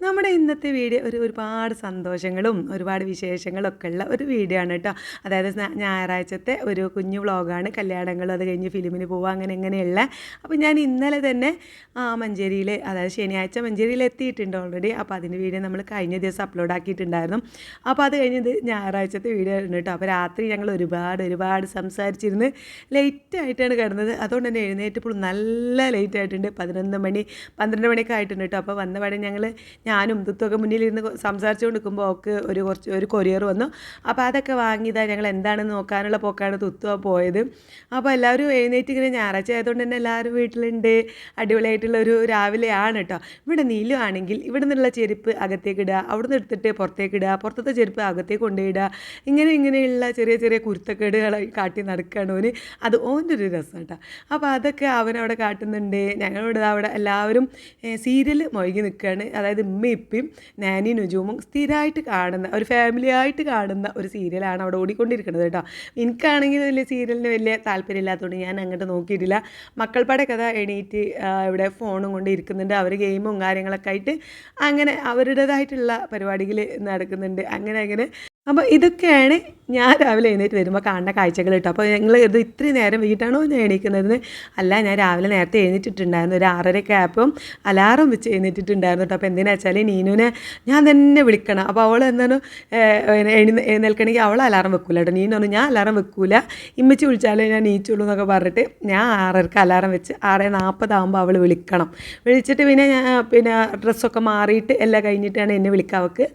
നമ്മുടെ ഇന്നത്തെ വീഡിയോ ഒരു ഒരുപാട് സന്തോഷങ്ങളും ഒരുപാട് വിശേഷങ്ങളും ഒക്കെ ഉള്ള ഒരു വീഡിയോ ആണ് കേട്ടോ അതായത് ഞായറാഴ്ചത്തെ ഒരു കുഞ്ഞു വ്ളോഗാണ്. കല്യാണങ്ങളും അത് കഴിഞ്ഞ് ഫിലിമിന് പോവുക അങ്ങനെ എങ്ങനെയുള്ള അപ്പോൾ ഞാൻ ഇന്നലെ തന്നെ മഞ്ചേരിയിൽ അതായത് ശനിയാഴ്ച മഞ്ചേരിയിൽ എത്തിയിട്ടുണ്ട് ഓൾറെഡി അപ്പോൾ അതിന്റെ വീഡിയോ നമ്മൾ കഴിഞ്ഞ ദിവസം അപ്ലോഡ് ആക്കിയിട്ടുണ്ടായിരുന്നു. അപ്പോൾ അത് കഴിഞ്ഞത് ഞായറാഴ്ചത്തെ വീഡിയോ ഉണ്ട് കേട്ടോ അപ്പോൾ രാത്രി ഞങ്ങൾ ഒരുപാട് ഒരുപാട് സംസാരിച്ചിരുന്ന് ലേറ്റ് ആയിട്ടാണ് കിടന്നത്. അതുകൊണ്ട് തന്നെ എഴുന്നേറ്റപ്പോൾ നല്ല ലേറ്റ് ആയിട്ടുണ്ട്. പതിനൊന്ന് മണി പന്ത്രണ്ട് മണിയൊക്കെ ആയിട്ടുണ്ട് കേട്ടോ അപ്പോൾ വന്ന പാടെ ഞങ്ങൾ ഞാനും ദുത്തൊക്കെ മുന്നിലിരുന്ന് സംസാരിച്ചുകൊണ്ട് നിൽക്കുമ്പോൾ അവൾക്ക് ഒരു കുറച്ച് ഒരു കൊറിയർ വന്നു. അപ്പോൾ അതൊക്കെ വാങ്ങിയതാണ് ഞങ്ങൾ എന്താണെന്ന് നോക്കാനുള്ള പോക്കാണ് തുത്തുക പോയത്. അപ്പോൾ എല്ലാവരും എഴുന്നേറ്റ് ഇങ്ങനെ ഞായറാഴ്ച ആയതുകൊണ്ട് തന്നെ എല്ലാവരും വീട്ടിലുണ്ട്. അടിപൊളിയായിട്ടുള്ള ഒരു രാവിലെയാണ് കേട്ടോ ഇവിടെ നീലു ആണെങ്കിൽ ഇവിടെ നിന്നുള്ള ചെരുപ്പ് അകത്തേക്ക് ഇടുക അവിടെ നിന്ന് എടുത്തിട്ട് പുറത്തേക്ക് ഇടുക പുറത്തത്തെ ചെരുപ്പ് അകത്തേക്ക് കൊണ്ടുപോയിടുക. ഇങ്ങനെ ഇങ്ങനെയുള്ള ചെറിയ ചെറിയ കുരുത്തക്കേടുകൾ കാട്ടി നടക്കുകയാണ് ഓന്. അത് ഓന്റെ ഒരു രസം കേട്ടോ അപ്പോൾ അതൊക്കെ അവനവിടെ കാട്ടുന്നുണ്ട്. ഞങ്ങളിവിടെ അവിടെ എല്ലാവരും സീരിയൽ മൊഴുകി നിൽക്കുകയാണ് അതായത് ഉമ്മ ഇപ്പയും നാനി നുജുമും സ്ഥിരമായിട്ട് കാണുന്ന ഒരു ഫാമിലി ആയിട്ട് കാണുന്ന ഒരു സീരിയലാണ് അവിടെ ഓടിക്കൊണ്ടിരിക്കുന്നത് കേട്ടോ. എനിക്കാണെങ്കിൽ വലിയ സീരിയലിന് വലിയ താല്പര്യമില്ലാത്തതുകൊണ്ട് ഞാൻ അങ്ങോട്ട് നോക്കിയിട്ടില്ല. മക്കൾപ്പാടെ കഥ എണീറ്റ് ഇവിടെ ഫോണും കൊണ്ട് ഇരിക്കുന്നുണ്ട്. അവർ ഗെയിമും കാര്യങ്ങളൊക്കെ ആയിട്ട് അങ്ങനെ അവരുടേതായിട്ടുള്ള പരിപാടികൾ നടക്കുന്നുണ്ട്. അങ്ങനെ അങ്ങനെ അപ്പോൾ ഇതൊക്കെയാണ് ഞാൻ രാവിലെ എഴുന്നേറ്റ് വരുമ്പോൾ കാണുന്ന കാഴ്ചകൾ കേട്ടോ. അപ്പോൾ ഞങ്ങൾ ഇത് ഇത്രയും നേരം വീട്ടാണോ ഞാൻ എണീക്കുന്നത്? അല്ല ഞാൻ രാവിലെ നേരത്തെ എഴുന്നേറ്റിട്ടുണ്ടായിരുന്നു. ഒരു ആറരയ്ക്ക് ആപ്പും അലാറം വെച്ച് എഴുന്നേറ്റിട്ടുണ്ടായിരുന്നു കേട്ടോ. അപ്പോൾ എന്തിനാ വെച്ചാൽ നീനുവിനെ ഞാൻ തന്നെ വിളിക്കണം. അപ്പോൾ അവൾ എന്താണ് എഴുന്ന എഴുന്നേൽക്കണമെങ്കിൽ അവൾ അലാറം വെക്കൂല കേട്ടോ. നീനു പറഞ്ഞു ഞാൻ അലാറം വെക്കില്ല ഇമ്മച്ചി വിളിച്ചാലേ ഞാൻ നീച്ചുള്ളൂ എന്നൊക്കെ പറഞ്ഞിട്ട് ഞാൻ ആറരക്ക് അലാറം വെച്ച് ആറ് നാൽപ്പതാകുമ്പോൾ അവൾ വിളിക്കണം. വിളിച്ചിട്ട് പിന്നെ ഞാൻ പിന്നെ ഡ്രസ്സൊക്കെ മാറിയിട്ട് എല്ലാം കഴിഞ്ഞിട്ടാണ് എന്നെ വിളിക്കുക അവൾക്ക്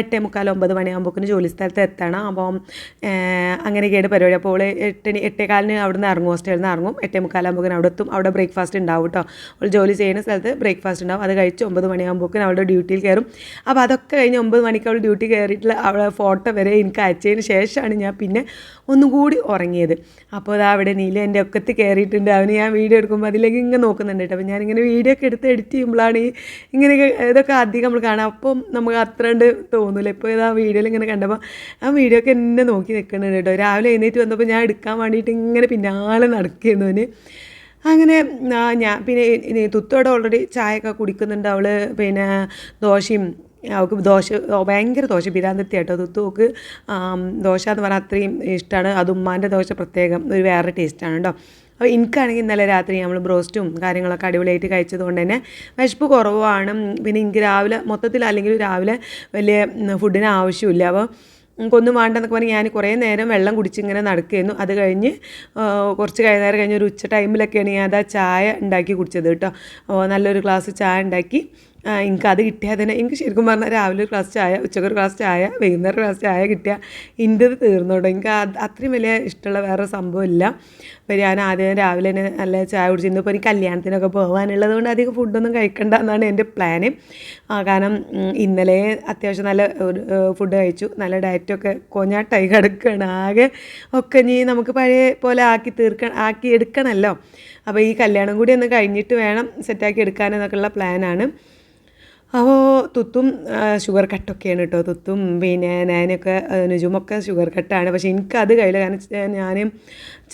എട്ടേ മുക്കാൽ ഒമ്പത് മണിയാകുമ്പോക്കിന് ജോലി സ്ഥലത്ത് എത്തണം. അപ്പം അങ്ങനെയൊക്കെയാണ് പരിപാടി. അപ്പോൾ അവൾ എട്ടണി എട്ടേകാലിന് അവിടെ നിന്ന് ഇറങ്ങും ഹോസ്റ്റലിൽ നിന്ന് ഇറങ്ങും. എട്ടേ മുക്കാലാകുമ്പോക്കിന് അവിടെ എത്തും. അവിടെ ബ്രേക്ക്ഫാസ്റ്റ് ഉണ്ടാവും കേട്ടോ അവൾ ജോലി ചെയ്യുന്ന സ്ഥലത്ത് ബ്രേക്ക്ഫാസ്റ്റ് ഉണ്ടാവും. അത് കഴിച്ച് ഒമ്പത് മണിയാകുമ്പോക്കിന് അവളുടെ ഡ്യൂട്ടിയിൽ കയറും. അപ്പോൾ അതൊക്കെ കഴിഞ്ഞ് ഒമ്പത് മണിക്ക് അവൾ ഡ്യൂട്ടി കയറിയിട്ടുള്ള അവളെ ഫോട്ടോ വരെ എനിക്ക് അയച്ചതിന് ശേഷമാണ് ഞാൻ പിന്നെ ഒന്നും കൂടി ഉറങ്ങിയത്. അപ്പോൾ അതാ അവിടെ നീല എന്റെ ഒക്കത്ത് കയറിയിട്ടുണ്ട്. അവന് ഞാൻ വീഡിയോ എടുക്കുമ്പോൾ അതിലേക്ക് ഇങ്ങനെ നോക്കുന്നുണ്ട് കേട്ടോ. അപ്പോൾ ഞാനിങ്ങനെ വീഡിയോ ഒക്കെ എടുത്ത് എഡിറ്റ് ചെയ്യുമ്പോഴാണ് ഈ ഇങ്ങനെയൊക്കെ ഇതൊക്കെ അധികം നമ്മൾ കാണാം. അപ്പം നമുക്ക് അത്ര ഉണ്ട് തോന്നില്ല ഇപ്പോൾ ഇത് ആ വീഡിയോയിൽ ഇങ്ങനെ കണ്ടപ്പോൾ ആ വീഡിയോ ഒക്കെ എന്നെ നോക്കി നിൽക്കുന്നുണ്ട് കേട്ടോ. രാവിലെ എഴുന്നേറ്റ് വന്നപ്പോൾ ഞാൻ എടുക്കാൻ വേണ്ടിയിട്ട് ഇങ്ങനെ പിന്നാലെ നടക്കുന്നു അവന്. അങ്ങനെ ഞാൻ പിന്നെ തുത്തോടെ ഓൾറെഡി ചായയൊക്കെ കുടിക്കുന്നുണ്ട് അവൾ പിന്നെ ദോശയും അവൾക്ക് ദോശ ഭയങ്കര ദോശ ബിരാന്തത്തി കേട്ടോ തുത്തുക്ക് ദോശ എന്ന് പറഞ്ഞാൽ അത്രയും ഇഷ്ടമാണ് അത് ഉമ്മാന്റെ ദോശ പ്രത്യേകം ഒരു വേറെ ടേസ്റ്റാണ് കേട്ടോ അപ്പോൾ എനിക്കാണെങ്കിൽ ഇന്നലെ രാത്രി നമ്മൾ ബ്രോസ്റ്റും കാര്യങ്ങളൊക്കെ അടിപൊളിയായിട്ട് കഴിച്ചതുകൊണ്ട് തന്നെ വിശപ്പ് കുറവാണ്. പിന്നെ എനിക്ക് രാവിലെ മൊത്തത്തിൽ അല്ലെങ്കിൽ രാവിലെ വലിയ ഫുഡിന് ആവശ്യമില്ല. അപ്പോൾ എനിക്കൊന്നും വേണ്ടെന്നൊക്കെ പറഞ്ഞ് ഞാൻ കുറേ നേരം വെള്ളം കുടിച്ചിങ്ങനെ നടക്കുകയായിരുന്നു. അത് കഴിഞ്ഞ് ആ, കുറച്ച് നേരം കഴിഞ്ഞ് ഒരു ഉച്ച ടൈമിലൊക്കെയാണ് ഞാൻ അതാ ചായ ഉണ്ടാക്കി കുടിച്ചത് കേട്ടോ നല്ലൊരു ഗ്ലാസ് ചായ ഉണ്ടാക്കി ആ, എനിക്ക് അത് കിട്ടിയാൽ തന്നെ എനിക്ക് ശരിക്കും പറഞ്ഞാൽ രാവിലെ ഒരു ക്ലാസ് ചായ ഉച്ചയ്ക്ക് ഒരു ക്ലാസ് ചായ വൈകുന്നേരം ക്ലാസ് ചായ കിട്ടിയാൽ ഇന്റെത് തീർന്നോട്ടോ എനിക്ക് അത്രയും വലിയ ഇഷ്ടമുള്ള വേറെ സംഭവമില്ല അപ്പോൾ ഞാൻ ആദ്യം രാവിലെ തന്നെ നല്ല ചായ കുടിച്ച് ഇന്നിപ്പോൾ എനിക്ക് കല്യാണത്തിനൊക്കെ പോകാനുള്ളത് കൊണ്ട് അധികം ഫുഡൊന്നും കഴിക്കണ്ട എന്നാണ് എന്റെ പ്ലാന് കാരണം ഇന്നലെ അത്യാവശ്യം നല്ല ഫുഡ് കഴിച്ചു. നല്ല ഡയറ്റൊക്കെ കൊഞ്ഞാട്ടായി കിടക്കുകയാണ് ആകെ ഒക്കെ ഇനി നമുക്ക് പഴയ പോലെ ആക്കി തീർക്കണം ആക്കി എടുക്കണമല്ലോ. അപ്പോൾ ഈ കല്യാണം കൂടി ഒന്ന് കഴിഞ്ഞിട്ട് വേണം സെറ്റാക്കി എടുക്കാനെന്നൊക്കെയുള്ള പ്ലാനാണ് അപ്പോൾ തുത്തും ഷുഗർ കട്ടൊക്കെയാണ് കേട്ടോ തുത്തും പിന്നെ ഞാനൊക്കെ ആ, നുജുമൊക്കെ ഷുഗർ കട്ടാണ് പക്ഷേ എനിക്കത് കഴിയില്ല. കാരണം ഞാൻ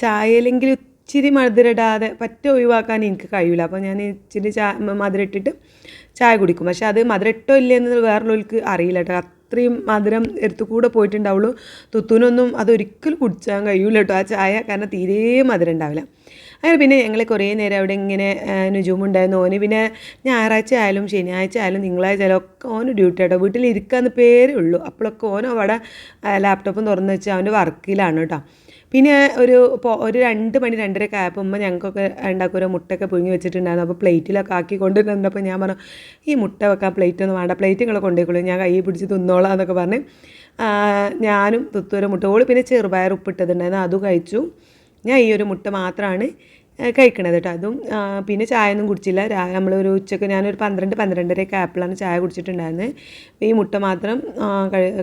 ചായയിലെങ്കിൽ ഇച്ചിരി മധുരം ഇടാതെ പറ്റ ഒഴിവാക്കാൻ എനിക്ക് കഴിയില്ല അപ്പോൾ ഞാൻ ഇച്ചിരി ചാ മധുരം ഇട്ടിട്ട് ചായ കുടിക്കും. പക്ഷേ അത് മധുരം ഇട്ടോ ഇല്ലെന്ന് വേറൊരാൾക്ക് അറിയില്ല കേട്ടോ അത്രയും മധുരം എടുത്തു കൂടെ പോയിട്ടുണ്ടാവുള്ളൂ. തുത്തൂനൊന്നും അതൊരിക്കലും കുടിച്ചാൻ കഴിയൂല കേട്ടോ ആ ചായ കാരണം തീരെ മധുരം ഉണ്ടാവില്ല. അങ്ങനെ പിന്നെ ഞങ്ങൾ കുറേ നേരം അവിടെ ഇങ്ങനെ നുജുമുണ്ടായിരുന്നു. ഓന് പിന്നെ ഞായറാഴ്ച ആയാലും ശനിയാഴ്ച ആയാലും തിങ്കളാഴ്ച ആയാലും ഒക്കെ ഓന് ഡ്യൂട്ടി ആട്ടോ. വീട്ടിലിരിക്കാന്ന് പേരേ ഉള്ളൂ. അപ്പോഴൊക്കെ ഓനോ അവിടെ ലാപ്ടോപ്പും തുറന്ന് വെച്ച് അവന്റെ വർക്കിലാണ് കേട്ടോ പിന്നെ ഒരു ഒരു രണ്ട് മണി രണ്ടരയൊക്കെ ആയപ്പോൾ ഉമ്മ ഞങ്ങൾക്കൊക്കെ ഉണ്ടാക്കും ഒരു മുട്ടയൊക്കെ പുഴുങ്ങി വെച്ചിട്ടുണ്ടായിരുന്നു. അപ്പോൾ പ്ലേറ്റിലൊക്കെ ആക്കി കൊണ്ടുവന്നപ്പോൾ ഞാൻ പറഞ്ഞു ഈ മുട്ട വെക്കാൻ പ്ലേറ്റ് ഒന്നും വേണ്ട. പ്ലേറ്റ് നിങ്ങൾ കൊണ്ടുപോയിക്കോളൂ ഞാൻ കൈ പിടിച്ച് തിന്നോളാം എന്നൊക്കെ പറഞ്ഞ് ഞാനും തുത്തൂര മുട്ട. ഓൾ പിന്നെ ചെറുപയർ ഉപ്പിട്ടതുണ്ടായിരുന്നു. അതും കഴിച്ചു. ഞാൻ ഈ ഒരു മുട്ട മാത്രമാണ് കഴിക്കണത് കേട്ടോ അതും പിന്നെ ചായ ഒന്നും കുടിച്ചില്ല നമ്മളൊരു ഉച്ചയ്ക്ക് ഞാനൊരു പന്ത്രണ്ട് പന്ത്രണ്ടരയൊക്കെ ആപ്പിളാണ് ചായ കുടിച്ചിട്ടുണ്ടായിരുന്നത്. ഈ മുട്ട മാത്രം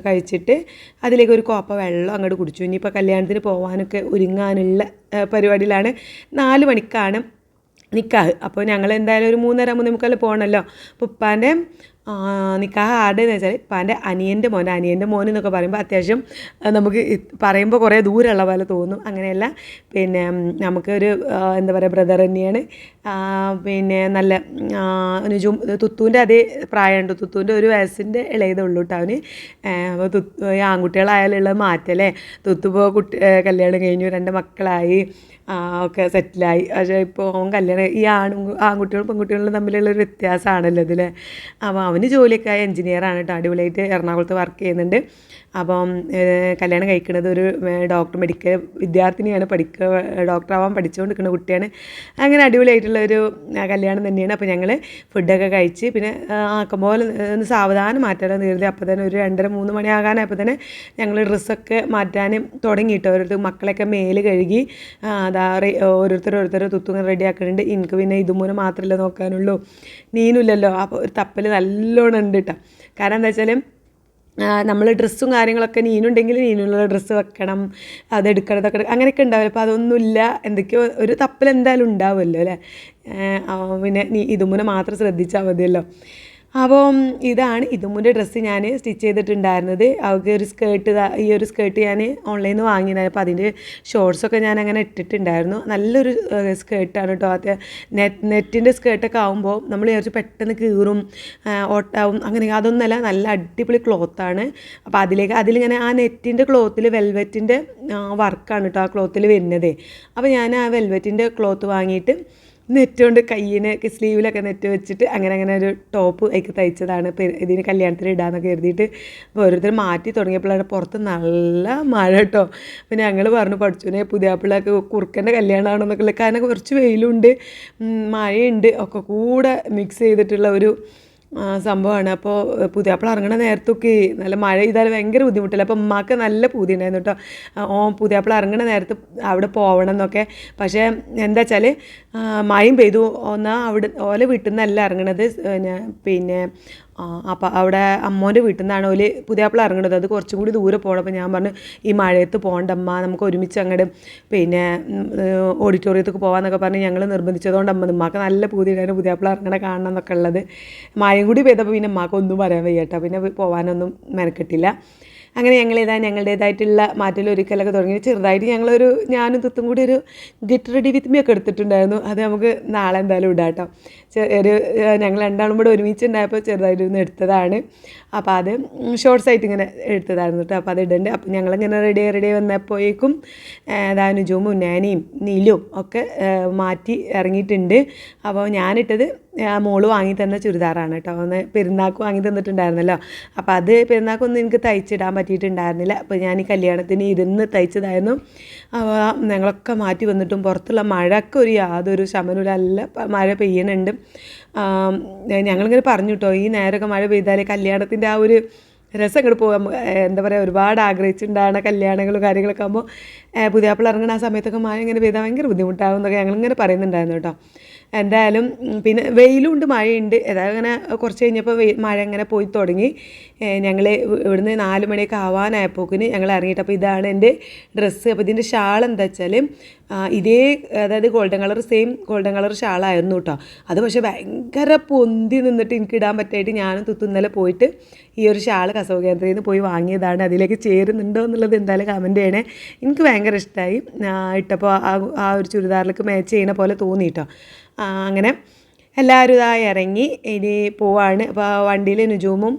കഴിച്ചിട്ട് അതിലേക്ക് ഒരു കോപ്പ വെള്ളം അങ്ങോട്ട് കുടിച്ചു. ഇനിയിപ്പോൾ കല്യാണത്തിന് പോകാനൊക്കെ ഒരുങ്ങാനുള്ള പരിപാടിയിലാണ് നാല് മണിക്കാണ് നിക്കാഹ്. അപ്പോൾ ഞങ്ങൾ എന്തായാലും ഒരു മൂന്നര മൂന്നേ മുക്കാൽ പോകണമല്ലോ അപ്പോൾ ഉപ്പാന്റെ നിക്കാഹ് ആരുടെയെന്ന് വെച്ചാൽ ഇപ്പാന്റെ അനിയന്റെ മോൻ അനിയന്റെ മോൻ എന്നൊക്കെ പറയുമ്പോൾ അത്യാവശ്യം നമുക്ക് പറയുമ്പോൾ കുറേ ദൂരമുള്ള പോലെ തോന്നും. അങ്ങനെയല്ല പിന്നെ നമുക്കൊരു എന്താ പറയുക ബ്രദർ തന്നെയാണ്. പിന്നെ നല്ല അനുജു നുജും തുത്തുവിന്റെ അതേ പ്രായമുണ്ട്. തുത്തുവിന്റെ ഒരു വയസ്സിന്റെ ഇളയതേ ഉള്ളൂ കേട്ടോ അവന്. അപ്പോൾ തുത്തു ആൺകുട്ടികളായാലുള്ള മാറ്റല്ലേ? തുത്തു ഇപ്പോൾ കുട്ടി കല്യാണം കഴിഞ്ഞു രണ്ട് മക്കളായി. ഒക്കെ സെറ്റിലായി. പക്ഷേ ഇപ്പോൾ അവൻ കല്യാണം ഈ ആണും ആൺകുട്ടികളും പെൺകുട്ടികളും തമ്മിലുള്ള ഒരു വ്യത്യാസമാണല്ലോ ഇതിലെ. അപ്പോൾ അവന് ജോലിയൊക്കെ ആയ എഞ്ചിനീയറാണ് കേട്ടോ അടിപൊളിയായിട്ട് എറണാകുളത്ത് വർക്ക് ചെയ്യുന്നുണ്ട്. അപ്പം കല്യാണം കഴിക്കുന്നത് ഒരു ഡോക്ടർ മെഡിക്കൽ വിദ്യാർത്ഥിനിയാണ് പഠിക്കുക ഡോക്ടറാവാൻ പഠിച്ചുകൊണ്ടിരിക്കുന്ന കുട്ടിയാണ്. അങ്ങനെ അടിപൊളിയായിട്ടുള്ള ഒരു കല്യാണം തന്നെയാണ്. അപ്പോൾ ഞങ്ങൾ ഫുഡൊക്കെ കഴിച്ച് പിന്നെ ആക്കുമ്പോൾ ഒന്ന് സാവധാനം മാറ്റാനും കരുതി. അപ്പോൾ തന്നെ ഒരു രണ്ടര മൂന്ന് മണിയാകാനായപ്പോൾ തന്നെ ഞങ്ങൾ ഡ്രസ്സൊക്കെ മാറ്റാനും തുടങ്ങിയിട്ട് ഓരോരുത്തർ മക്കളൊക്കെ മേൽ കഴുകി ആ, അതാ ഓരോരുത്തർ ഓരോരുത്തർ തുത്തുങ്ങൾ റെഡി ആക്കുന്നുണ്ട് എനിക്ക് പിന്നെ ഇതുമൂലം മാത്രമല്ല നോക്കാനുള്ളൂ. നീനുമില്ലല്ലോ അപ്പോൾ ഒരു തപ്പൽ നല്ലോണം ഉണ്ട് കേട്ടോ കാരണം എന്താ വെച്ചാൽ നമ്മൾ ഡ്രസ്സും കാര്യങ്ങളൊക്കെ നീനുണ്ടെങ്കിൽ നീനുള്ള ഡ്രസ്സ് വെക്കണം അതെടുക്കണം ഇതൊക്കെ അങ്ങനെയൊക്കെ ഉണ്ടാവില്ല. അപ്പോൾ അതൊന്നുമില്ല. എന്തൊക്കെയോ ഒരു തപ്പൽ എന്തായാലും ഉണ്ടാവുമല്ലോ അല്ലേ? പിന്നെ നീ ഇതുമൂലം മാത്രം ശ്രദ്ധിച്ചാൽ മതിയല്ലോ. അപ്പം ഇതാണ് ഇതുമുന്റെ ഡ്രസ്സ് ഞാൻ സ്റ്റിച്ച് ചെയ്തിട്ടുണ്ടായിരുന്നത്. അവൾക്ക് ഒരു സ്കേർട്ട് ഈ ഒരു സ്കേർട്ട് ഞാൻ ഓൺലൈനിൽ നിന്ന് വാങ്ങിയതാണ്. അപ്പോൾ അതിന്റെ ഷോർട്സൊക്കെ ഞാൻ അങ്ങനെ ഇട്ടിട്ടുണ്ടായിരുന്നു. നല്ലൊരു സ്കേർട്ടാണ് കേട്ടോ. അത് നെറ്റ് നെറ്റിന്റെ സ്കേർട്ടൊക്കെ ആകുമ്പോൾ നമ്മൾ വിചാരിച്ചു പെട്ടെന്ന് കീറും ഓട്ടാവും അങ്ങനെ അതൊന്നല്ല നല്ല അടിപൊളി ക്ലോത്താണ്. അപ്പോൾ അതിലേക്ക് അതിലിങ്ങനെ ആ നെറ്റിന്റെ ക്ലോത്തിൽ വെൽവെറ്റിന്റെ വർക്കാണ് കേട്ടോ ആ ക്ലോത്തിൽ വരുന്നത്. അപ്പോൾ ഞാൻ ആ വെൽവെറ്റിന്റെ ക്ലോത്ത് വാങ്ങിയിട്ട് നെറ്റ് കൊണ്ട് കയ്യിന് സ്ലീവിലൊക്കെ നെറ്റ് വെച്ചിട്ട് അങ്ങനെ അങ്ങനെ ഒരു ടോപ്പ് അതിക്ക് തയ്ച്ചതാണ്. ഇതിന് കല്യാണത്തിന് ഇടാന്നൊക്കെ കരുതിയിട്ട് അപ്പോൾ ഓരോരുത്തർ മാറ്റി തുടങ്ങിയപ്പോഴാണ് പുറത്ത് നല്ല മഴ കേട്ടോ പിന്നെ ഞങ്ങൾ പറഞ്ഞു പഠിച്ചുനെ പുതിയ പിള്ളേർക്ക് കുറുക്കന്റെ കല്യാണമാണെന്നൊക്കെ കാരണം കുറച്ച് വെയിലുണ്ട് മഴയുണ്ട് ഒക്കെ കൂടെ മിക്സ് ചെയ്തിട്ടുള്ള ഒരു സംഭവമാണ്. അപ്പോൾ പുതിയാപ്പിള ഇറങ്ങണ നേരത്തൊക്കെ നല്ല മഴ ചെയ്താൽ ഭയങ്കര ബുദ്ധിമുട്ടില്ല? അപ്പോൾ ഉമ്മാക്ക് നല്ല പൂതി ഉണ്ടായിരുന്നു കേട്ടോ ഓ പുതിയാപ്പിള ഇറങ്ങണ നേരത്ത് അവിടെ പോകണം എന്നൊക്കെ. പക്ഷേ എന്താ വെച്ചാൽ മഴയും പെയ്തു. ഒന്നാ അവിടെ ഓലെ വീട്ടിൽ നിന്നല്ല ഇറങ്ങണത് പിന്നെ പിന്നെ അപ്പം അവിടെ അമ്മോന്റെ വീട്ടിൽ നിന്നാണ് ഓൽ പുതിയാപ്പിള ഇറങ്ങണത്. അത് കുറച്ചും കൂടി ദൂരെ പോകണം അപ്പോൾ ഞാൻ പറഞ്ഞു ഈ മഴയത്ത് പോകണ്ടമ്മ നമുക്ക് ഒരുമിച്ച് അങ്ങോട്ട് പിന്നെ ഓഡിറ്റോറിയത്തേക്ക് പോകാമെന്നൊക്കെ പറഞ്ഞ് ഞങ്ങൾ നിർബന്ധിച്ചതുകൊണ്ട് അമ്മ ഉമ്മാക്ക് നല്ല പൂതി ഉണ്ടായിരുന്നു പുതിയാപ്പിള ഇറങ്ങണ കാണണം എന്നൊക്കെ ഉള്ളത് മഴയും കൂടി പെയ്തപ്പോൾ പിന്നെ ഉമ്മാക്ക് ഒന്നും പറയാൻ വയ്യട്ടോ. പിന്നെ പോകാനൊന്നും മെനക്കെട്ടില്ല. അങ്ങനെ ഞങ്ങൾ ഇതാ ഞങ്ങളുടേതായിട്ടുള്ള മാറ്റലൊരുക്കലൊക്കെ തുടങ്ങി. ചെറുതായിട്ട് ഞങ്ങളൊരു ഞാനും തുത്തും കൂടി ഒരു ഗെറ്റ് റെഡി വിത്ത് മീ ഒക്കെ എടുത്തിട്ടുണ്ടായിരുന്നു. അത് നമുക്ക് നാളെ എന്തായാലും ഇടാം കേട്ടോ. ഒരു ഞങ്ങൾ രണ്ടാളും കൂടെ ഒരുമിച്ചുണ്ടായപ്പോൾ ചെറുതായിട്ടൊന്ന് എടുത്തതാണ്. അപ്പോൾ അത് ഷോർട്സ് ആയിട്ട് ഇങ്ങനെ എടുത്തതായിരുന്നു കേട്ടോ. അപ്പോൾ അത് ഇടണ്ട്. അപ്പോൾ ഞങ്ങളിങ്ങനെ റെഡി റെഡി വന്നപ്പോഴേക്കും ഏതാ നുജുമും നാനിയും നീലും ഒക്കെ മാറ്റി ഇറങ്ങിയിട്ടുണ്ട്. അപ്പോൾ ഞാനിട്ടത് മോൾ വാങ്ങി തന്ന ചുരിദാറാണ് കേട്ടോ ഒന്ന് പെരുന്നാൾക്ക് വാങ്ങി തന്നിട്ടുണ്ടായിരുന്നല്ലോ അപ്പോൾ അത് പെരുന്നാൾക്കൊന്നും എനിക്ക് തയ്ച്ചിടാൻ പറ്റിയിട്ടുണ്ടായിരുന്നില്ല. അപ്പോൾ ഞാൻ ഈ കല്യാണത്തിന് ഇരുന്ന് തയ്ച്ചതായിരുന്നു. അപ്പോൾ ഞങ്ങളൊക്കെ മാറ്റി വന്നിട്ടും പുറത്തുള്ള മഴയൊക്കെ ഒരു യാതൊരു ശമനമില്ല നല്ല മഴ പെയ്യണുണ്ട്. ഞങ്ങളിങ്ങനെ പറഞ്ഞു കേട്ടോ ഈ നേരമൊക്കെ മഴ പെയ്താൽ കല്യാണത്തിന്റെ ആ ഒരു രസം ഇങ്ങോട്ട് പോകാൻ എന്താ പറയുക ഒരുപാട് ആഗ്രഹിച്ചിട്ടുണ്ടാണ് കല്യാണങ്ങളും കാര്യങ്ങളൊക്കെ ആകുമ്പോൾ പുതിയാപ്പിള ഇറങ്ങുന്ന ആ സമയത്തൊക്കെ മഴ ഇങ്ങനെ പെയ്താൽ ഭയങ്കര ബുദ്ധിമുട്ടാകും എന്നൊക്കെ ഞങ്ങളിങ്ങനെ പറയുന്നുണ്ടായിരുന്നു കേട്ടോ എന്തായാലും പിന്നെ വെയിലുണ്ട് മഴയുണ്ട്. ഏതായാലും അങ്ങനെ കുറച്ച് കഴിഞ്ഞപ്പോൾ വെയിൽ മഴ അങ്ങനെ പോയി തുടങ്ങി. ഞങ്ങൾ ഇവിടുന്ന് നാല് മണിയൊക്കെ ആവാനായപ്പോക്കിന് ഞങ്ങൾ ഇറങ്ങിയിട്ട് അപ്പോൾ ഇതാണ് എന്റെ ഡ്രസ്സ്. അപ്പോൾ ഇതിന്റെ ഷാൾ എന്താ വെച്ചാൽ ഇതേ അതായത് golden colour same golden colour ഷാളായിരുന്നു കേട്ടോ അത് പക്ഷേ ഭയങ്കര പൊന്തി നിന്നിട്ട് എനിക്ക് ഇടാൻ പറ്റായിട്ട് ഞാനും തുത്തു ഇന്നലെ പോയിട്ട് ഈ ഒരു ഷാൾ കസവ് കേന്ദ്രയിൽ നിന്ന് പോയി വാങ്ങിയതാണ്. അതിലേക്ക് ചേരുന്നുണ്ടോ എന്നുള്ളത് എന്തായാലും കമന്റ് ചെയ്യണേ. എനിക്ക് ഭയങ്കര ഇഷ്ടമായി ഇട്ടപ്പോൾ ആ ഒരു ചുരിദാറിലേക്ക് മാച്ച് ചെയ്യണ പോലെ തോന്നി കേട്ടോ അങ്ങനെ എല്ലാവരും ഇതായി ഇറങ്ങി ഇനി പോവാണ്. അപ്പോൾ വണ്ടിയിൽ നുജൂമും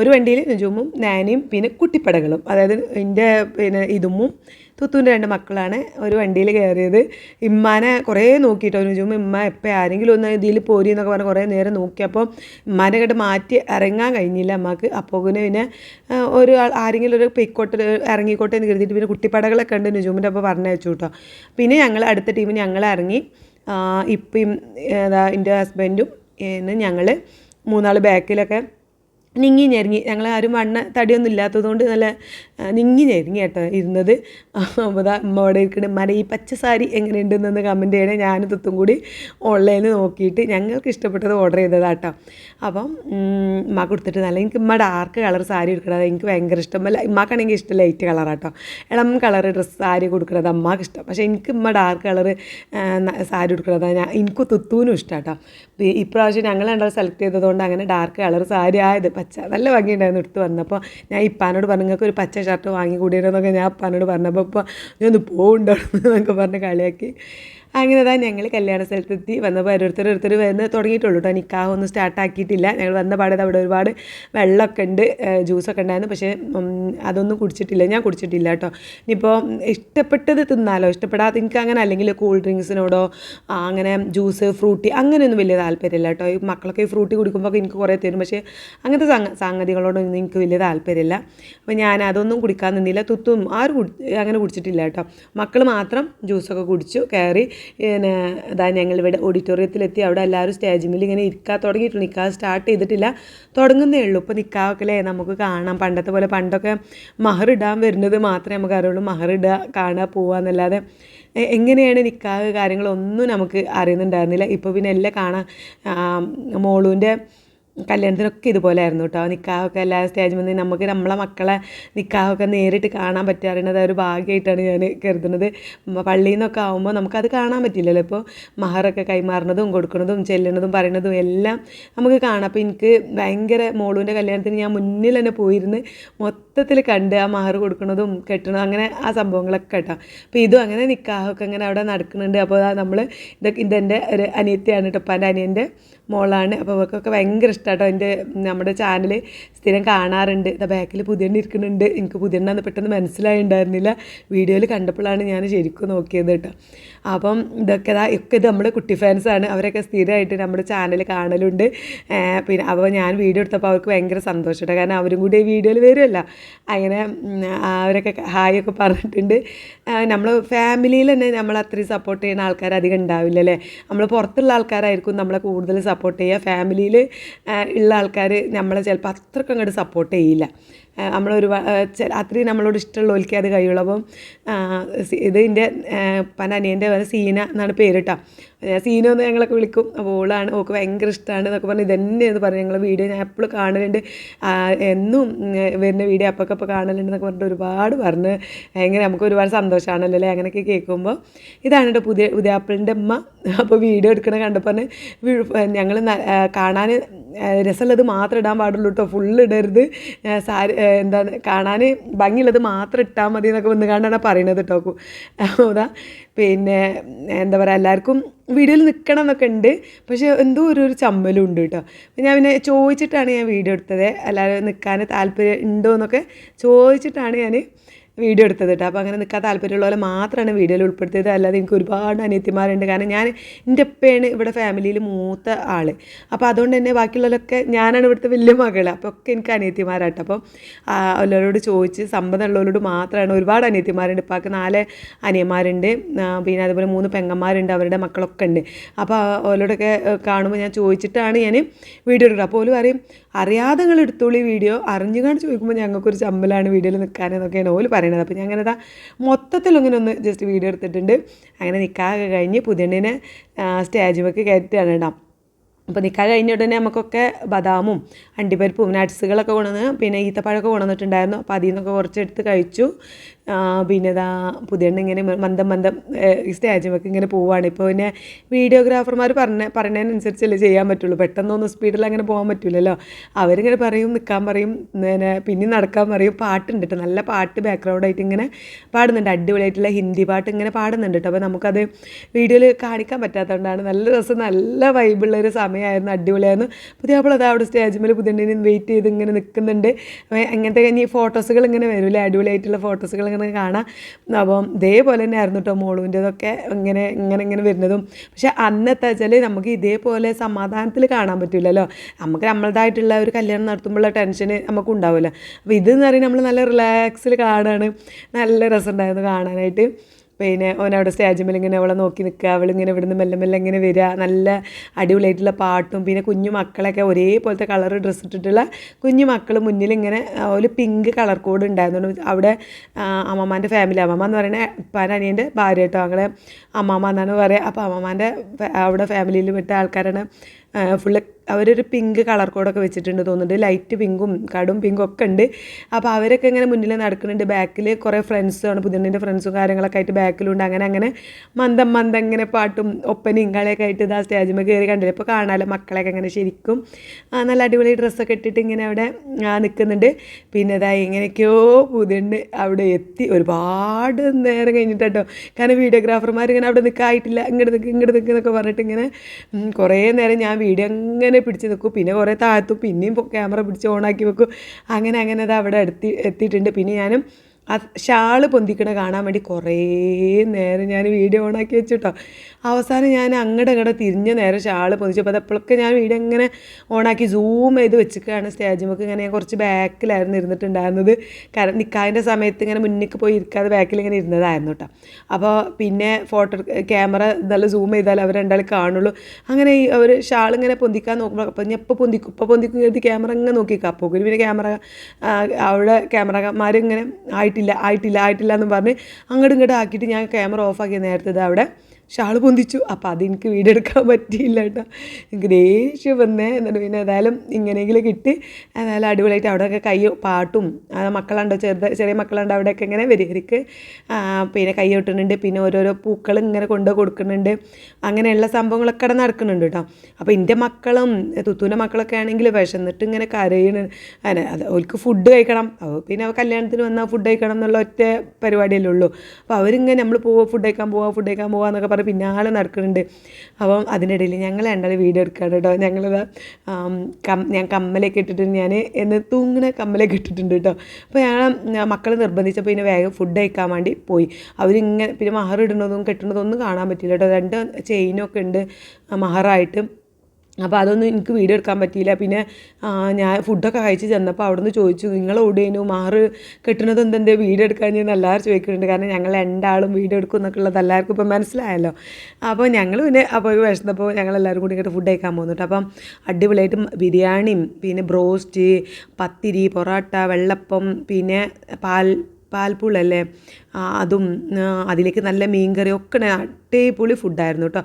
ഒരു വണ്ടിയിൽ നുജൂമും നാനിയും പിന്നെ കുട്ടിപ്പടകളും. അതായത് എന്റെ പിന്നെ ഇതുമ്മും തുത്തുവിന്റെ രണ്ട് മക്കളാണ് ഒരു വണ്ടിയിൽ കയറിയത്. ഇമ്മാനെ കുറേ നോക്കിയിട്ടോ നുജൂം ഇമ്മ എപ്പോൾ ആരെങ്കിലും ഒന്ന് ഇതിൽ പോരി എന്നൊക്കെ പറഞ്ഞ് കുറേ നേരം നോക്കിയപ്പോൾ ഇമ്മാനെ കേട്ട് മാറ്റി ഇറങ്ങാൻ കഴിഞ്ഞില്ല അമ്മയ്ക്ക്. അപ്പോൾ പിന്നെ പിന്നെ ഒരു ആരെങ്കിലും ഒരു പൊയ്ക്കോട്ടെ ഇറങ്ങിക്കോട്ടെ എന്ന് കരുതിയിട്ട് പിന്നെ കുട്ടിപ്പടകളൊക്കെ ഉണ്ട് നുജൂമിന്റെ അപ്പോൾ പറഞ്ഞയച്ചു കേട്ടോ. പിന്നെ ഞങ്ങൾ അടുത്ത ടീമിന് ഞങ്ങൾ ഇറങ്ങി. ഇപ്പം ഏതാ എന്റെ ഹസ്ബൻഡും ഞങ്ങൾ മൂന്നാൾ ബാക്കിലൊക്കെ നിങ്ങി ഞെരങ്ങി. ഞങ്ങൾ ആരും വണ്ണ തടിയൊന്നും ഇല്ലാത്തതുകൊണ്ട് നല്ല ആ, നിങ്ങി ഞെരുങ്ങി കേട്ടോ ഇരുന്നത്. അപ്പോൾ അമ്മ ഇരിക്കണ. മര ഈ പച്ച സാരി എങ്ങനെയുണ്ടെന്നൊന്ന് കമന്റ് ചെയ്യണേ. ഞാൻ തുത്തും കൂടി ഓൺലൈനിൽ നോക്കിയിട്ട് ഞങ്ങൾക്ക് ഇഷ്ടപ്പെട്ടത് ഓർഡർ ചെയ്തതാട്ടോ. അപ്പം ഉമ്മ കൊടുത്തിട്ട് നല്ല എനിക്ക് ഉമ്മ ഡാർക്ക് കളർ സാരി എടുക്കണത്. എനിക്ക് ഭയങ്കര ഇഷ്ടം. അല്ല ഉമ്മക്കാണെങ്കിൽ ഇഷ്ടം ലൈറ്റ് കളറാട്ടോ ഇളം കളർ ഡ്രസ്സ് സാരി കൊടുക്കുന്നത് അമ്മയ്ക്ക് ഇഷ്ടം. പക്ഷേ എനിക്ക് ഉമ്മ ഡാർക്ക് കളർ സാരി എടുക്കണതാണ് ഞാൻ എനിക്ക് തുത്തൂനും ഇഷ്ടം കേട്ടോ ഇപ്രാവശ്യം ഞങ്ങൾ രണ്ടാൾ സെലക്ട് ചെയ്തതുകൊണ്ട് അങ്ങനെ ഡാർക്ക് കളർ സാരി ആയത് പച്ച നല്ല ഭംഗിയുണ്ടായിരുന്നു എടുത്ത് വന്നപ്പോൾ. ഞാൻ ഇപ്പാനോട് പറഞ്ഞു നിങ്ങൾക്ക് ഒരു പച്ച ഷർട്ട് വാങ്ങി കൂടിയിരുന്നൊക്കെ ഞാൻ അപ്പാനോട് പറഞ്ഞപ്പോൾ ഇപ്പോൾ ഞാൻ ഒന്ന് പോകുന്നുണ്ടോ എന്നൊക്കെ പറഞ്ഞ് കളിയാക്കി. അങ്ങനെ തന്നെ ഞങ്ങൾ കല്യാണ സ്ഥലത്തെത്തി. വന്നപ്പോൾ ഓരോരുത്തർ ഓരോരുത്തർ വന്ന് തുടങ്ങിയിട്ടുള്ളൂ കേട്ടോ നിക്കാഹ് ഒന്നും സ്റ്റാർട്ടാക്കിയിട്ടില്ല ഞങ്ങൾ വന്ന പാടെ അവിടെ ഒരുപാട് വെള്ളമൊക്കെ ഉണ്ട് ജ്യൂസൊക്കെ ഉണ്ടായിരുന്നു. പക്ഷേ അതൊന്നും കുടിച്ചിട്ടില്ല. ഞാൻ കുടിച്ചിട്ടില്ല കേട്ടോ ഇനിയിപ്പോൾ ഇഷ്ടപ്പെട്ടത് തിന്നാലോ? ഇഷ്ടപ്പെടാത്ത എനിക്ക് അങ്ങനെ അല്ലെങ്കിൽ കൂൾ ഡ്രിങ്ക്സിനോടോ അങ്ങനെ ജ്യൂസ് ഫ്രൂട്ടി അങ്ങനെയൊന്നും വലിയ താല്പര്യമില്ല കേട്ടോ ഈ മക്കളൊക്കെ ഈ ഫ്രൂട്ടി കുടിക്കുമ്പോൾ എനിക്ക് കുറേ തരും. പക്ഷേ അങ്ങനത്തെ സംഗതികളോടൊന്നും എനിക്ക് വലിയ താല്പര്യമില്ല. അപ്പോൾ ഞാൻ അതൊന്നും കുടിക്കാൻ നിന്നില്ല. തുത്തും ആരും അങ്ങനെ കുടിച്ചിട്ടില്ല കേട്ടോ മക്കൾ മാത്രം ജ്യൂസൊക്കെ കുടിച്ചു കയറി പിന്നെ ഇതാ ഞങ്ങളിവിടെ ഓഡിറ്റോറിയത്തിലെത്തി അവിടെ എല്ലാവരും സ്റ്റേജിൽ ഇങ്ങനെ ഇരിക്കാൻ തുടങ്ങിയിട്ടുള്ളൂ നിൽക്കാൻ സ്റ്റാർട്ട് ചെയ്തിട്ടില്ല. തുടങ്ങുന്നേ ഉള്ളൂ. ഇപ്പോൾ നിൽക്കാവൊക്കെ നമുക്ക് കാണാം. പണ്ടത്തെ പോലെ പണ്ടൊക്കെ മഹർ ഇടാൻ വരുന്നത് മാത്രമേ നമുക്ക് അറിയുള്ളൂ. മഹർ ഇടുക കാണുക പോവുക എന്നല്ലാതെ എങ്ങനെയാണ് നിൽക്കാവ് കാര്യങ്ങളൊന്നും നമുക്ക് അറിയുന്നുണ്ടായിരുന്നില്ല. ഇപ്പോൾ പിന്നെ എല്ലാം കാണാൻ മോളുവിന്റെ കല്യാണത്തിനൊക്കെ ഇതുപോലെ ആയിരുന്നു കേട്ടോ നിക്കാഹൊക്കെ എല്ലാ സ്റ്റേജിൽ നിന്ന് നമുക്ക് നമ്മളെ മക്കളെ നിക്കാഹൊക്കെ നേരിട്ട് കാണാൻ പറ്റാറുണ്ട് ഒരു ഭാഗ്യമായിട്ടാണ് ഞാൻ കരുതുന്നത്. പള്ളിയിൽ നിന്നൊക്കെ ആകുമ്പോൾ നമുക്കത് കാണാൻ പറ്റില്ലല്ലോ. ഇപ്പോൾ മഹറൊക്കെ കൈമാറുന്നതും കൊടുക്കുന്നതും ചെല്ലുന്നതും പറയുന്നതും എല്ലാം നമുക്ക് കാണാം. അപ്പോൾ എനിക്ക് ഭയങ്കര മോളുവിന്റെ കല്യാണത്തിന് ഞാൻ മുന്നിൽ തന്നെ പോയിരുന്ന് മൊത്തത്തിൽ കണ്ട് ആ മഹർ കൊടുക്കുന്നതും കെട്ടണതും അങ്ങനെ ആ സംഭവങ്ങളൊക്കെ കേട്ടോ. അപ്പോൾ ഇതും അങ്ങനെ നിക്കാഹൊക്കെ അങ്ങനെ അവിടെ നടക്കുന്നുണ്ട്. അപ്പോൾ നമ്മൾ ഇതൊക്കെ ഇതെന്റെ ഒരു അനിയത്തിയാണ് എന്റെ അനിയന്റെ മോളാണ്. അപ്പോൾ അവർക്കൊക്കെ ഭയങ്കര ഇഷ്ടമാട്ടോ എന്റെ നമ്മുടെ ചാനൽ സ്ഥിരം കാണാറുണ്ട്. ഇതാ ബാക്കിൽ പുതിയെണ്ണ ഇരിക്കുന്നുണ്ട്. എനിക്ക് പുതിയെണ്ണ പെട്ടെന്ന് മനസ്സിലായി ഉണ്ടായിരുന്നില്ല വീഡിയോയിൽ കണ്ടപ്പോഴാണ് ഞാൻ ശരിക്കും നോക്കിയത് കേട്ടോ. അപ്പം ഇതൊക്കെ ഇതാ ഒക്കെ ഇത് നമ്മുടെ കുട്ടി ഫാൻസാണ് അവരൊക്കെ സ്ഥിരമായിട്ട് നമ്മുടെ ചാനൽ കാണലുണ്ട്. പിന്നെ അപ്പോൾ ഞാൻ വീഡിയോ എടുത്തപ്പോൾ അവർക്ക് ഭയങ്കര സന്തോഷമുണ്ട് കാരണം അവരും കൂടി വീഡിയോയിൽ വരുമല്ല അങ്ങനെ അവരൊക്കെ ഹായ് ഒക്കെ പറഞ്ഞിട്ടുണ്ട്. നമ്മൾ ഫാമിലിയിൽ തന്നെ നമ്മൾ അത്രയും സപ്പോർട്ട് ചെയ്യുന്ന ആൾക്കാർ അധികം ഉണ്ടാവില്ല അല്ലേ? നമ്മൾ പുറത്തുള്ള ആൾക്കാരായിരിക്കും നമ്മളെ കൂടുതൽ സപ്പോർട്ട് ചെയ്യുക. ഫാമിലിയിൽ ഉള്ള ആൾക്കാർ നമ്മളെ ചിലപ്പോൾ അത്രയ്ക്കും അങ്ങോട്ട് സപ്പോർട്ട് ചെയ്യില്ല. നമ്മളൊരു അത്രയും നമ്മളോട് ഇഷ്ടമുള്ള അത് കഴിയുള്ളൂ. അപ്പം ഇത് എന്റെ പന അനിയന്റെ സീന എന്നാണ് പേര് ഞാൻ സീന എന്ന് ഞങ്ങളൊക്കെ വിളിക്കും. അപ്പോൾ ഓളാണ് ഓൾക്ക് ഭയങ്കര ഇഷ്ടമാണ് എന്നൊക്കെ പറഞ്ഞ് ഇതന്നെയെന്ന് പറഞ്ഞു ഞങ്ങളെ വീഡിയോ ഞാൻ എപ്പോഴും കാണലുണ്ട്. എന്നും വരുന്ന വീഡിയോ അപ്പൊക്കെ അപ്പോൾ കാണലുണ്ട് എന്നൊക്കെ പറഞ്ഞിട്ട് ഒരുപാട് പറഞ്ഞ് ഭയങ്കര നമുക്ക് ഒരുപാട് സന്തോഷമാണല്ലോ അല്ലേ? അങ്ങനെയൊക്കെ കേൾക്കുമ്പോൾ ഇതാണ് കേട്ടോ പുതിയ ഉദയാപ്പിളിന്റെ അമ്മ അപ്പോൾ വീഡിയോ എടുക്കണ കണ്ടപ്പോൾ ഞങ്ങൾ കാണാൻ രസമുള്ളത് മാത്രം ഇടാൻ പാടുള്ളൂ കേട്ടോ ഫുള്ള് ഇടരുത്. സാരി എന്താ കാണാൻ ഭംഗിയുള്ളത് മാത്രം ഇട്ടാൽ മതി എന്നൊക്കെ വന്ന് കണ്ടാണ് പറയണത് കേട്ടോ അതാ പിന്നെ എന്താ പറയുക എല്ലാവർക്കും വീഡിയോയിൽ നിൽക്കണം എന്നൊക്കെ ഉണ്ട്. പക്ഷേ എന്തോ ഒരു ഒരു ചമ്മലും ഉണ്ട് കേട്ടോ. ഞാൻ പിന്നെ ചോദിച്ചിട്ടാണ് ഞാൻ വീഡിയോ എടുത്തത്. എല്ലാവരും നിൽക്കാൻ താല്പര്യം ഉണ്ടോ എന്നൊക്കെ ചോദിച്ചിട്ടാണ് ഞാൻ വീഡിയോ എടുത്തത് കേട്ടോ അപ്പോൾ അങ്ങനെ നിൽക്കാൻ താല്പര്യമുള്ള പോലെ മാത്രമാണ് വീഡിയോയിൽ ഉൾപ്പെടുത്തിയത്. അല്ലാതെ എനിക്ക് ഒരുപാട് അനിയത്തിമാരുണ്ട്. കാരണം ഞാൻ എന്റെ ഉപ്പയാണ് ഇവിടെ ഫാമിലിയിൽ മൂത്ത ആൾ അപ്പോൾ അതുകൊണ്ട് തന്നെ ബാക്കിയുള്ളവരൊക്കെ ഞാനാണ് ഇവിടുത്തെ വലിയ മകൾ അപ്പോൾ ഒക്കെ എനിക്ക് അനിയത്തിമാരാട്ടോ. അപ്പോൾ ആ, എല്ലാവരോട് ചോദിച്ച് സമ്മതമുള്ളവരോട് മാത്രമാണ് ഒരുപാട് അനിയത്തിമാരുണ്ട്. ഇപ്പാക്ക് നാല് അനിയന്മാരുണ്ട്. പിന്നെ അതുപോലെ മൂന്ന് പെങ്ങന്മാരുണ്ട്. അവരുടെ മക്കളൊക്കെ ഉണ്ട്. അപ്പോൾ അവരോടൊക്കെ കാണുമ്പോൾ ഞാൻ ചോദിച്ചിട്ടാണ് ഞാൻ വീഡിയോ എടുക്കുക അപ്പോൾ ഓൽ പറയും അറിയാതെ നിങ്ങൾ എടുത്തോളി വീഡിയോ. അറിഞ്ഞുകൊണ്ട് ചോദിക്കുമ്പോൾ ഞങ്ങൾക്കൊരു ചമ്മലാണ് വീഡിയോയിൽ നിൽക്കാനെന്നൊക്കെയാണ് ഓൽ പറയണത്. അപ്പോൾ ഞാൻ അങ്ങനെ മൊത്തത്തിൽ ഇങ്ങനെ ഒന്ന് ജസ്റ്റ് വീഡിയോ എടുത്തിട്ടുണ്ട്. അങ്ങനെ നിൽക്കാതെ കഴിഞ്ഞ് പുതിയണ്ണിനെ സ്റ്റേജുമൊക്കെ കയറ്റുകയാണ് കേട്ടോ. അപ്പോൾ നിൽക്കാൻ കഴിഞ്ഞ ഉടനെ നമുക്കൊക്കെ ബദാമും അണ്ടിപ്പരിപ്പും നട്ട്സുകളൊക്കെ കൊണ്ടുവന്ന് പിന്നെ ഈത്തപ്പഴമൊക്കെ കൊണ്ടുവന്നിട്ടുണ്ടായിരുന്നു. അപ്പോൾ അതിൽ നിന്നൊക്കെ കുറച്ചെടുത്ത് കഴിച്ചു. പിന്നെ ഇതാ പുതിയണ്ണ ഇങ്ങനെ മന്ദം മന്ദം ഈ സ്റ്റേജിമൊക്കെ ഇങ്ങനെ പോവുകയാണ് ഇപ്പോൾ പിന്നെ വീഡിയോഗ്രാഫർമാർ പറഞ്ഞ പറയുന്നതിനനുസരിച്ചല്ലേ ചെയ്യാൻ പറ്റുള്ളൂ. പെട്ടെന്നൊന്നും സ്പീഡിൽ അങ്ങനെ പോകാൻ പറ്റില്ലല്ലോ അവരിങ്ങനെ പറയും നിൽക്കാൻ പറയും പിന്നെ പിന്നെ നടക്കാൻ പറയും. പാട്ടുണ്ട് കേട്ടോ നല്ല പാട്ട് ബാക്ക്ഗ്രൗണ്ടായിട്ട് ഇങ്ങനെ പാടുന്നുണ്ട്. അടിപൊളിയായിട്ടുള്ള ഹിന്ദി പാട്ട് ഇങ്ങനെ പാടുന്നുണ്ട് കേട്ടോ അപ്പോൾ നമുക്കത് വീഡിയോയിൽ കാണിക്കാൻ പറ്റാത്തതുകൊണ്ടാണ് നല്ല രസം നല്ല വൈബുള്ള ഒരു സമയമായിരുന്നു അടിപൊളിയായിരുന്നു. പുതിയ അപ്പോൾ അത് അവിടെ സ്റ്റേജിൽ പുതിയ വെയിറ്റ് ചെയ്ത് ഇങ്ങനെ നിൽക്കുന്നുണ്ട് അങ്ങനത്തെ ഇനി ഫോട്ടോസുകൾ ഇങ്ങനെ വരില്ലേ? അടിപൊളിയായിട്ടുള്ള ഫോട്ടോസുകൾ ഇങ്ങനെ കാണാം. അപ്പം ഇതേപോലെ തന്നെ ആയിരുന്നു കേട്ടോ മോളുവിന്റെതൊക്കെ ഇങ്ങനെ ഇങ്ങനെ ഇങ്ങനെ വരുന്നതും. പക്ഷേ അന്നത്തെ വെച്ചാൽ നമുക്ക് ഇതേപോലെ സമാധാനത്തിൽ കാണാൻ പറ്റില്ലല്ലോ നമുക്ക് നമ്മളതായിട്ടുള്ള ഒരു കല്യാണം നടത്തുമ്പോഴുള്ള ടെൻഷൻ നമുക്ക് ഉണ്ടാവില്ല അപ്പോൾ ഇതെന്ന് പറയുന്നത് നമ്മൾ നല്ല റിലാക്സിൽ കാണാണ്. നല്ല രസമുണ്ടായിരുന്നു കാണാനായിട്ട്. പിന്നെ ഓനവിടെ സ്റ്റേജിൽ ഇങ്ങനെ അവളെ നോക്കി നിൽക്കുക. അവളിങ്ങനെ ഇവിടുന്ന് മെല്ലെ മെല്ലെ ഇങ്ങനെ വരിക. നല്ല അടിപൊളിയായിട്ടുള്ള പാട്ടും പിന്നെ കുഞ്ഞു മക്കളൊക്കെ ഒരേപോലത്തെ കളർ ഡ്രസ്സ് ഇട്ടിട്ടുള്ള കുഞ്ഞു മക്കൾ മുന്നിൽ ഇങ്ങനെ ഒരു പിങ്ക് കളർ കോഡ് ഉണ്ടായിരുന്നു അവിടെ അമ്മമാന്റെ ഫാമിലി അമ്മമ്മ എന്ന് പറയുന്നത് ഇപ്പാൻ അനിയന്റെ ഭാര്യ കേട്ടോ. അങ്ങനെ അമ്മമ്മ എന്നാണ് പറയുക. അപ്പോൾ അമ്മമാന്റെ അവിടെ ഫാമിലിയിൽ പെട്ട ആൾക്കാരാണ് ഫുള്ള് അവരൊരു പിങ്ക് കളർ കോഡൊക്കെ വെച്ചിട്ടുണ്ട് തോന്നുന്നുണ്ട്. ലൈറ്റ് പിങ്കും കടും പിങ്കും ഒക്കെ ഉണ്ട്. അപ്പോൾ അവരൊക്കെ ഇങ്ങനെ മുന്നിൽ നടക്കുന്നുണ്ട്. ബാക്കിൽ കുറേ ഫ്രണ്ട്സാണ് പുതിയണ്ണിന്റെ ഫ്രണ്ട്സും കാര്യങ്ങളൊക്കെ ആയിട്ട് ബാക്കിലുണ്ട്. അങ്ങനെ അങ്ങനെ മന്ദം മന്ദം ഇങ്ങനെ പാട്ടും ഒപ്പനയും കളിയൊക്കെ ആയിട്ട് ഇതാ സ്റ്റേജിമേ കയറി കണ്ടില്ല? ഇപ്പോൾ കാണാമല്ലോ മക്കളെയൊക്കെ അങ്ങനെ ശരിക്കും. നല്ല അടിപൊളി ഡ്രസ്സൊക്കെ ഇട്ടിട്ട് ഇങ്ങനെ അവിടെ നിൽക്കുന്നുണ്ട് പിന്നെ ഇതാ എങ്ങനെയൊക്കെയോ പുതിയണ്ണ് അവിടെ എത്തി. ഒരുപാട് നേരം കഴിഞ്ഞിട്ടോ കാരണം വീഡിയോഗ്രാഫർമാർ ഇങ്ങനെ അവിടെ നിൽക്കായിട്ടില്ല ഇങ്ങോട്ട് നിൽക്കുക ഇങ്ങോട്ട് നിൽക്കുക എന്നൊക്കെ പറഞ്ഞിട്ട് ഇങ്ങനെ കുറേ നേരം ഞാൻ വീഡിയോ അങ്ങനെ പിടിച്ച് നിൽക്കും. പിന്നെ കുറേ താഴ്ത്തും പിന്നെയും ക്യാമറ പിടിച്ച് ഓണാക്കി വെക്കും. അങ്ങനെ അങ്ങനെ അത് അവിടെ എത്തി എത്തിയിട്ടുണ്ട്. പിന്നെ ഞാനും ആ ഷാൾ പൊന്തിക്കണ കാണാൻ വേണ്ടി കുറേ നേരം ഞാൻ വീഡിയോ ഓണാക്കി വെച്ചിട്ടോ. അവസാനം ഞാൻ അങ്ങടെ അങ്ങടെ തിരിഞ്ഞ നേരം ഷാൾ പൊന്തിച്ചപ്പോൾ അതപ്പോഴൊക്കെ ഞാൻ വീഡിയോ ഇങ്ങനെ ഓണാക്കി സൂം ചെയ്ത് വെച്ചിട്ടാണ് സ്റ്റേജ് ഇങ്ങനെ ഞാൻ കുറച്ച് ബാക്കിലായിരുന്നു ഇരുന്നിട്ടുണ്ടായിരുന്നത്. കാരണം നിൽക്കാതിന്റെ സമയത്ത് ഇങ്ങനെ മുന്നിക്ക് പോയി ഇരിക്കാതെ ബാക്കിൽ ഇങ്ങനെ ഇരുന്നതായിരുന്നു കേട്ടോ അപ്പോൾ പിന്നെ ഫോട്ടോ ക്യാമറ നല്ല സൂം ചെയ്താൽ അവർ രണ്ടാളും കാണുള്ളൂ. അങ്ങനെ അവർ ഷാൾ ഇങ്ങനെ പൊന്തിക്കാൻ നോക്കുമ്പോൾ അപ്പം ഞാൻ ഇപ്പോൾ പൊന്തിക്കും. ഇപ്പോൾ പൊന്തിക്കും കരുതി ക്യാമറ ഇങ്ങനെ നോക്കിക്കാം അപ്പോൾ പിന്നെ ക്യാമറ അവിടെ ക്യാമറമാർ ഇങ്ങനെ ആയിട്ടില്ല ആയിട്ടില്ല ആയിട്ടില്ല എന്ന് പറഞ്ഞ് അങ്ങോട്ടും ഇങ്ങോട്ടും ആക്കിയിട്ട് ഞാൻ ക്യാമറ ഓഫാക്കിയ നേരത്തെ അവിടെ ഷാൾ പൊന്തിച്ചു. അപ്പോൾ അതെനിക്ക് വീഡിയോ എടുക്കാൻ പറ്റിയില്ല കേട്ടോ. എനിക്ക് ദേഷ്യം വന്നേ. എന്നിട്ട് പിന്നെ ഏതായാലും ഇങ്ങനെയെങ്കിലും കിട്ടി. ഏതായാലും അടിപൊളിയായിട്ട് അവിടെയൊക്കെ കൈ പാട്ടും മക്കളുണ്ടോ ചെറുത് ചെറിയ മക്കളുണ്ട് അവിടെയൊക്കെ ഇങ്ങനെ വരികർക്ക് പിന്നെ കൈ കൊട്ടുന്നുണ്ട് പിന്നെ ഓരോരോ പൂക്കൾ ഇങ്ങനെ കൊണ്ട് കൊടുക്കുന്നുണ്ട്. അങ്ങനെയുള്ള സംഭവങ്ങളൊക്കെ അവിടെ നടക്കുന്നുണ്ട് കേട്ടോ. അപ്പോൾ എന്റെ മക്കളും തുത്തൂന്റെ മക്കളൊക്കെ ആണെങ്കിൽ വിശന്നിട്ട് ഇങ്ങനെ കരയണ്. അത് അവർക്ക് ഫുഡ് കഴിക്കണം. അപ്പോൾ പിന്നെ കല്യാണത്തിന് വന്നാൽ ഫുഡ് കഴിക്കണം എന്നുള്ള ഒറ്റ പരിപാടിയല്ലേ ഉള്ളൂ. അപ്പോൾ അവരിങ്ങനെ നമ്മൾ പോവുക ഫുഡ് കഴിക്കാൻ പോവുക ഫുഡ് കഴിക്കാൻ പോവുക എന്നൊക്കെ പറഞ്ഞ് പിന്നാലെ നടക്കുന്നുണ്ട്. അപ്പം അതിനിടയിൽ ഞങ്ങൾ രണ്ടാളും വീഡിയോ എടുക്കുകയാണ് കേട്ടോ. ഞങ്ങളിത് കം ഞാൻ കമ്മലൊക്കെ ഇട്ടിട്ട് ഞാൻ എന്ന് തൂങ്ങണ കമ്മലൊക്കെ ഇട്ടിട്ടുണ്ട് കേട്ടോ. അപ്പോൾ ഞങ്ങൾ മക്കൾ നിർബന്ധിച്ചപ്പോൾ പിന്നെ വേഗം ഫുഡ് കഴിക്കാൻ വേണ്ടി പോയി. അവരിങ്ങനെ പിന്നെ മഹർ ഇടുന്നതും കെട്ടുന്നതും ഒന്നും കാണാൻ പറ്റില്ല കേട്ടോ. രണ്ട് ചെയിനൊക്കെ ഉണ്ട് മഹറായിട്ട്. അപ്പോൾ അതൊന്നും എനിക്ക് വീഡിയോ എടുക്കാൻ പറ്റിയില്ല. പിന്നെ ഞാൻ ഫുഡൊക്കെ കഴിച്ച് ചെന്നപ്പോൾ അവിടെ നിന്ന് ചോദിച്ചു നിങ്ങൾ ഓടിയേനു മാറ് കെട്ടുന്നത് എന്തെന്തേ? വീഡിയോ എടുക്കാൻ ഞാൻ എല്ലാവരും ചോദിക്കുന്നുണ്ട്. കാരണം ഞങ്ങൾ രണ്ടാളും വീഡിയോ എടുക്കും എന്നൊക്കെ ഉള്ളത് എല്ലാവർക്കും ഇപ്പം മനസ്സിലായല്ലോ. അപ്പോൾ ഞങ്ങൾ പിന്നെ അപ്പോൾ വിശന്നപ്പോൾ ഞങ്ങൾ എല്ലാവരും കൂടി ഇങ്ങോട്ട് ഫുഡ് കഴിക്കാൻ പോകുന്നുണ്ട് അപ്പം അടിപൊളിയായിട്ട് ബിരിയാണിയും പിന്നെ ബ്രോസ്റ്റ് പത്തിരി പൊറോട്ട വെള്ളപ്പം പിന്നെ പാൽ പാൽപ്പൂളല്ലേ? അതും അതിലേക്ക് നല്ല മീൻ കറി ഒക്കെ അടിപൊളി ഫുഡായിരുന്നു കേട്ടോ.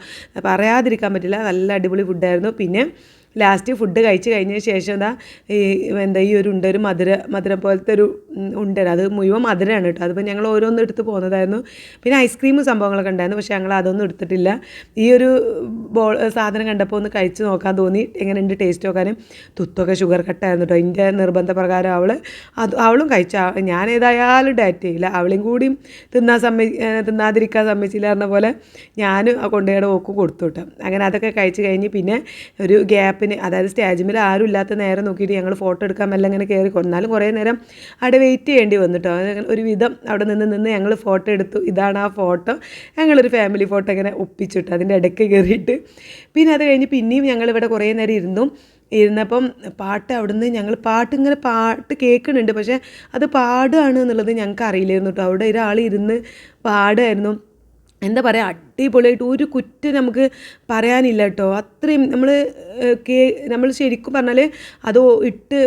പറയാതിരിക്കാൻ പറ്റില്ല നല്ല അടിപൊളി ഫുഡായിരുന്നു പിന്നെ ലാസ്റ്റ് ഫുഡ് കഴിച്ച് കഴിഞ്ഞ ശേഷം എന്താ ഈ എന്താ ഈ ഒരു ഉണ്ട ഒരു മധുര മധുരം പോലത്തെ ഒരു ഉണ്ട് അത് മുഴുവൻ മധുരമാണ് കേട്ടോ. അതിപ്പോൾ ഞങ്ങൾ ഓരോന്നും എടുത്ത് പോകുന്നതായിരുന്നു പിന്നെ ഐസ്ക്രീം സംഭവങ്ങളൊക്കെ ഉണ്ടായിരുന്നു. പക്ഷേ ഞങ്ങൾ അതൊന്നും എടുത്തിട്ടില്ല. ഈ ഒരു ബോൾ സാധനം കണ്ടപ്പോൾ ഒന്ന് കഴിച്ച് നോക്കാൻ തോന്നി. എങ്ങനെയുണ്ട് ടേസ്റ്റ് നോക്കാനും? തുത്തൊക്കെ ഷുഗർ കട്ടായിരുന്നു കേട്ടോ. എന്റെ നിർബന്ധപ്രകാരം അവൾ അത് അവളും കഴിച്ച. ഞാൻ ഏതായാലും ഡയറ്റ് ചെയ്യില്ല. അവളെയും കൂടിയും തിന്നാൻ സമ്മതി തിന്നാതിരിക്കാൻ സമ്മതിച്ചില്ല പറഞ്ഞ പോലെ ഞാനും കൊണ്ടുപോയി ഓക്ക് കൊടുത്തു കേട്ടോ. അങ്ങനെ അതൊക്കെ കഴിച്ച് കഴിഞ്ഞ് പിന്നെ ഒരു ഗ്യാപ്പ് പിന്നെ അതായത് സ്റ്റേജിൽ ആരും ഇല്ലാത്ത നേരം നോക്കിയിട്ട് ഞങ്ങൾ ഫോട്ടോ എടുക്കാൻ മെല്ലെ അങ്ങനെ കയറി കൊന്നാലും കുറേ നേരം അവിടെ വെയിറ്റ് ചെയ്യേണ്ടി വന്നിട്ടോ. ഒരു വിധം അവിടെ നിന്ന് നിന്ന് ഞങ്ങൾ ഫോട്ടോ എടുത്തു. ഇതാണ് ആ ഫോട്ടോ ഞങ്ങളൊരു ഫാമിലി ഫോട്ടോ ഇങ്ങനെ ഒപ്പിച്ചിട്ട് അതിന്റെ ഇടയ്ക്ക് കയറിയിട്ട് പിന്നെ അത് കഴിഞ്ഞ് പിന്നെയും ഞങ്ങൾ ഇവിടെ കുറേ നേരം ഇരുന്നു. ഇരുന്നപ്പം പാട്ട് അവിടുന്ന് ഞങ്ങൾ പാട്ട് ഇങ്ങനെ പാട്ട് കേൾക്കുന്നുണ്ട്. പക്ഷേ അത് പാടുകയാണ് എന്നുള്ളത് ഞങ്ങൾക്ക് അറിയില്ലായിരുന്നു കേട്ടോ. അവിടെ ഒരാൾ ഇരുന്ന് പാടുമായിരുന്നു എന്താ പറയുക അടിപൊളിയായിട്ട് ഒരു കുറ്റം നമുക്ക് പറയാനില്ല കേട്ടോ. അത്രയും നമ്മൾ കേ നമ്മൾ ശരിക്കും പറഞ്ഞാൽ അത് ഇട്ട്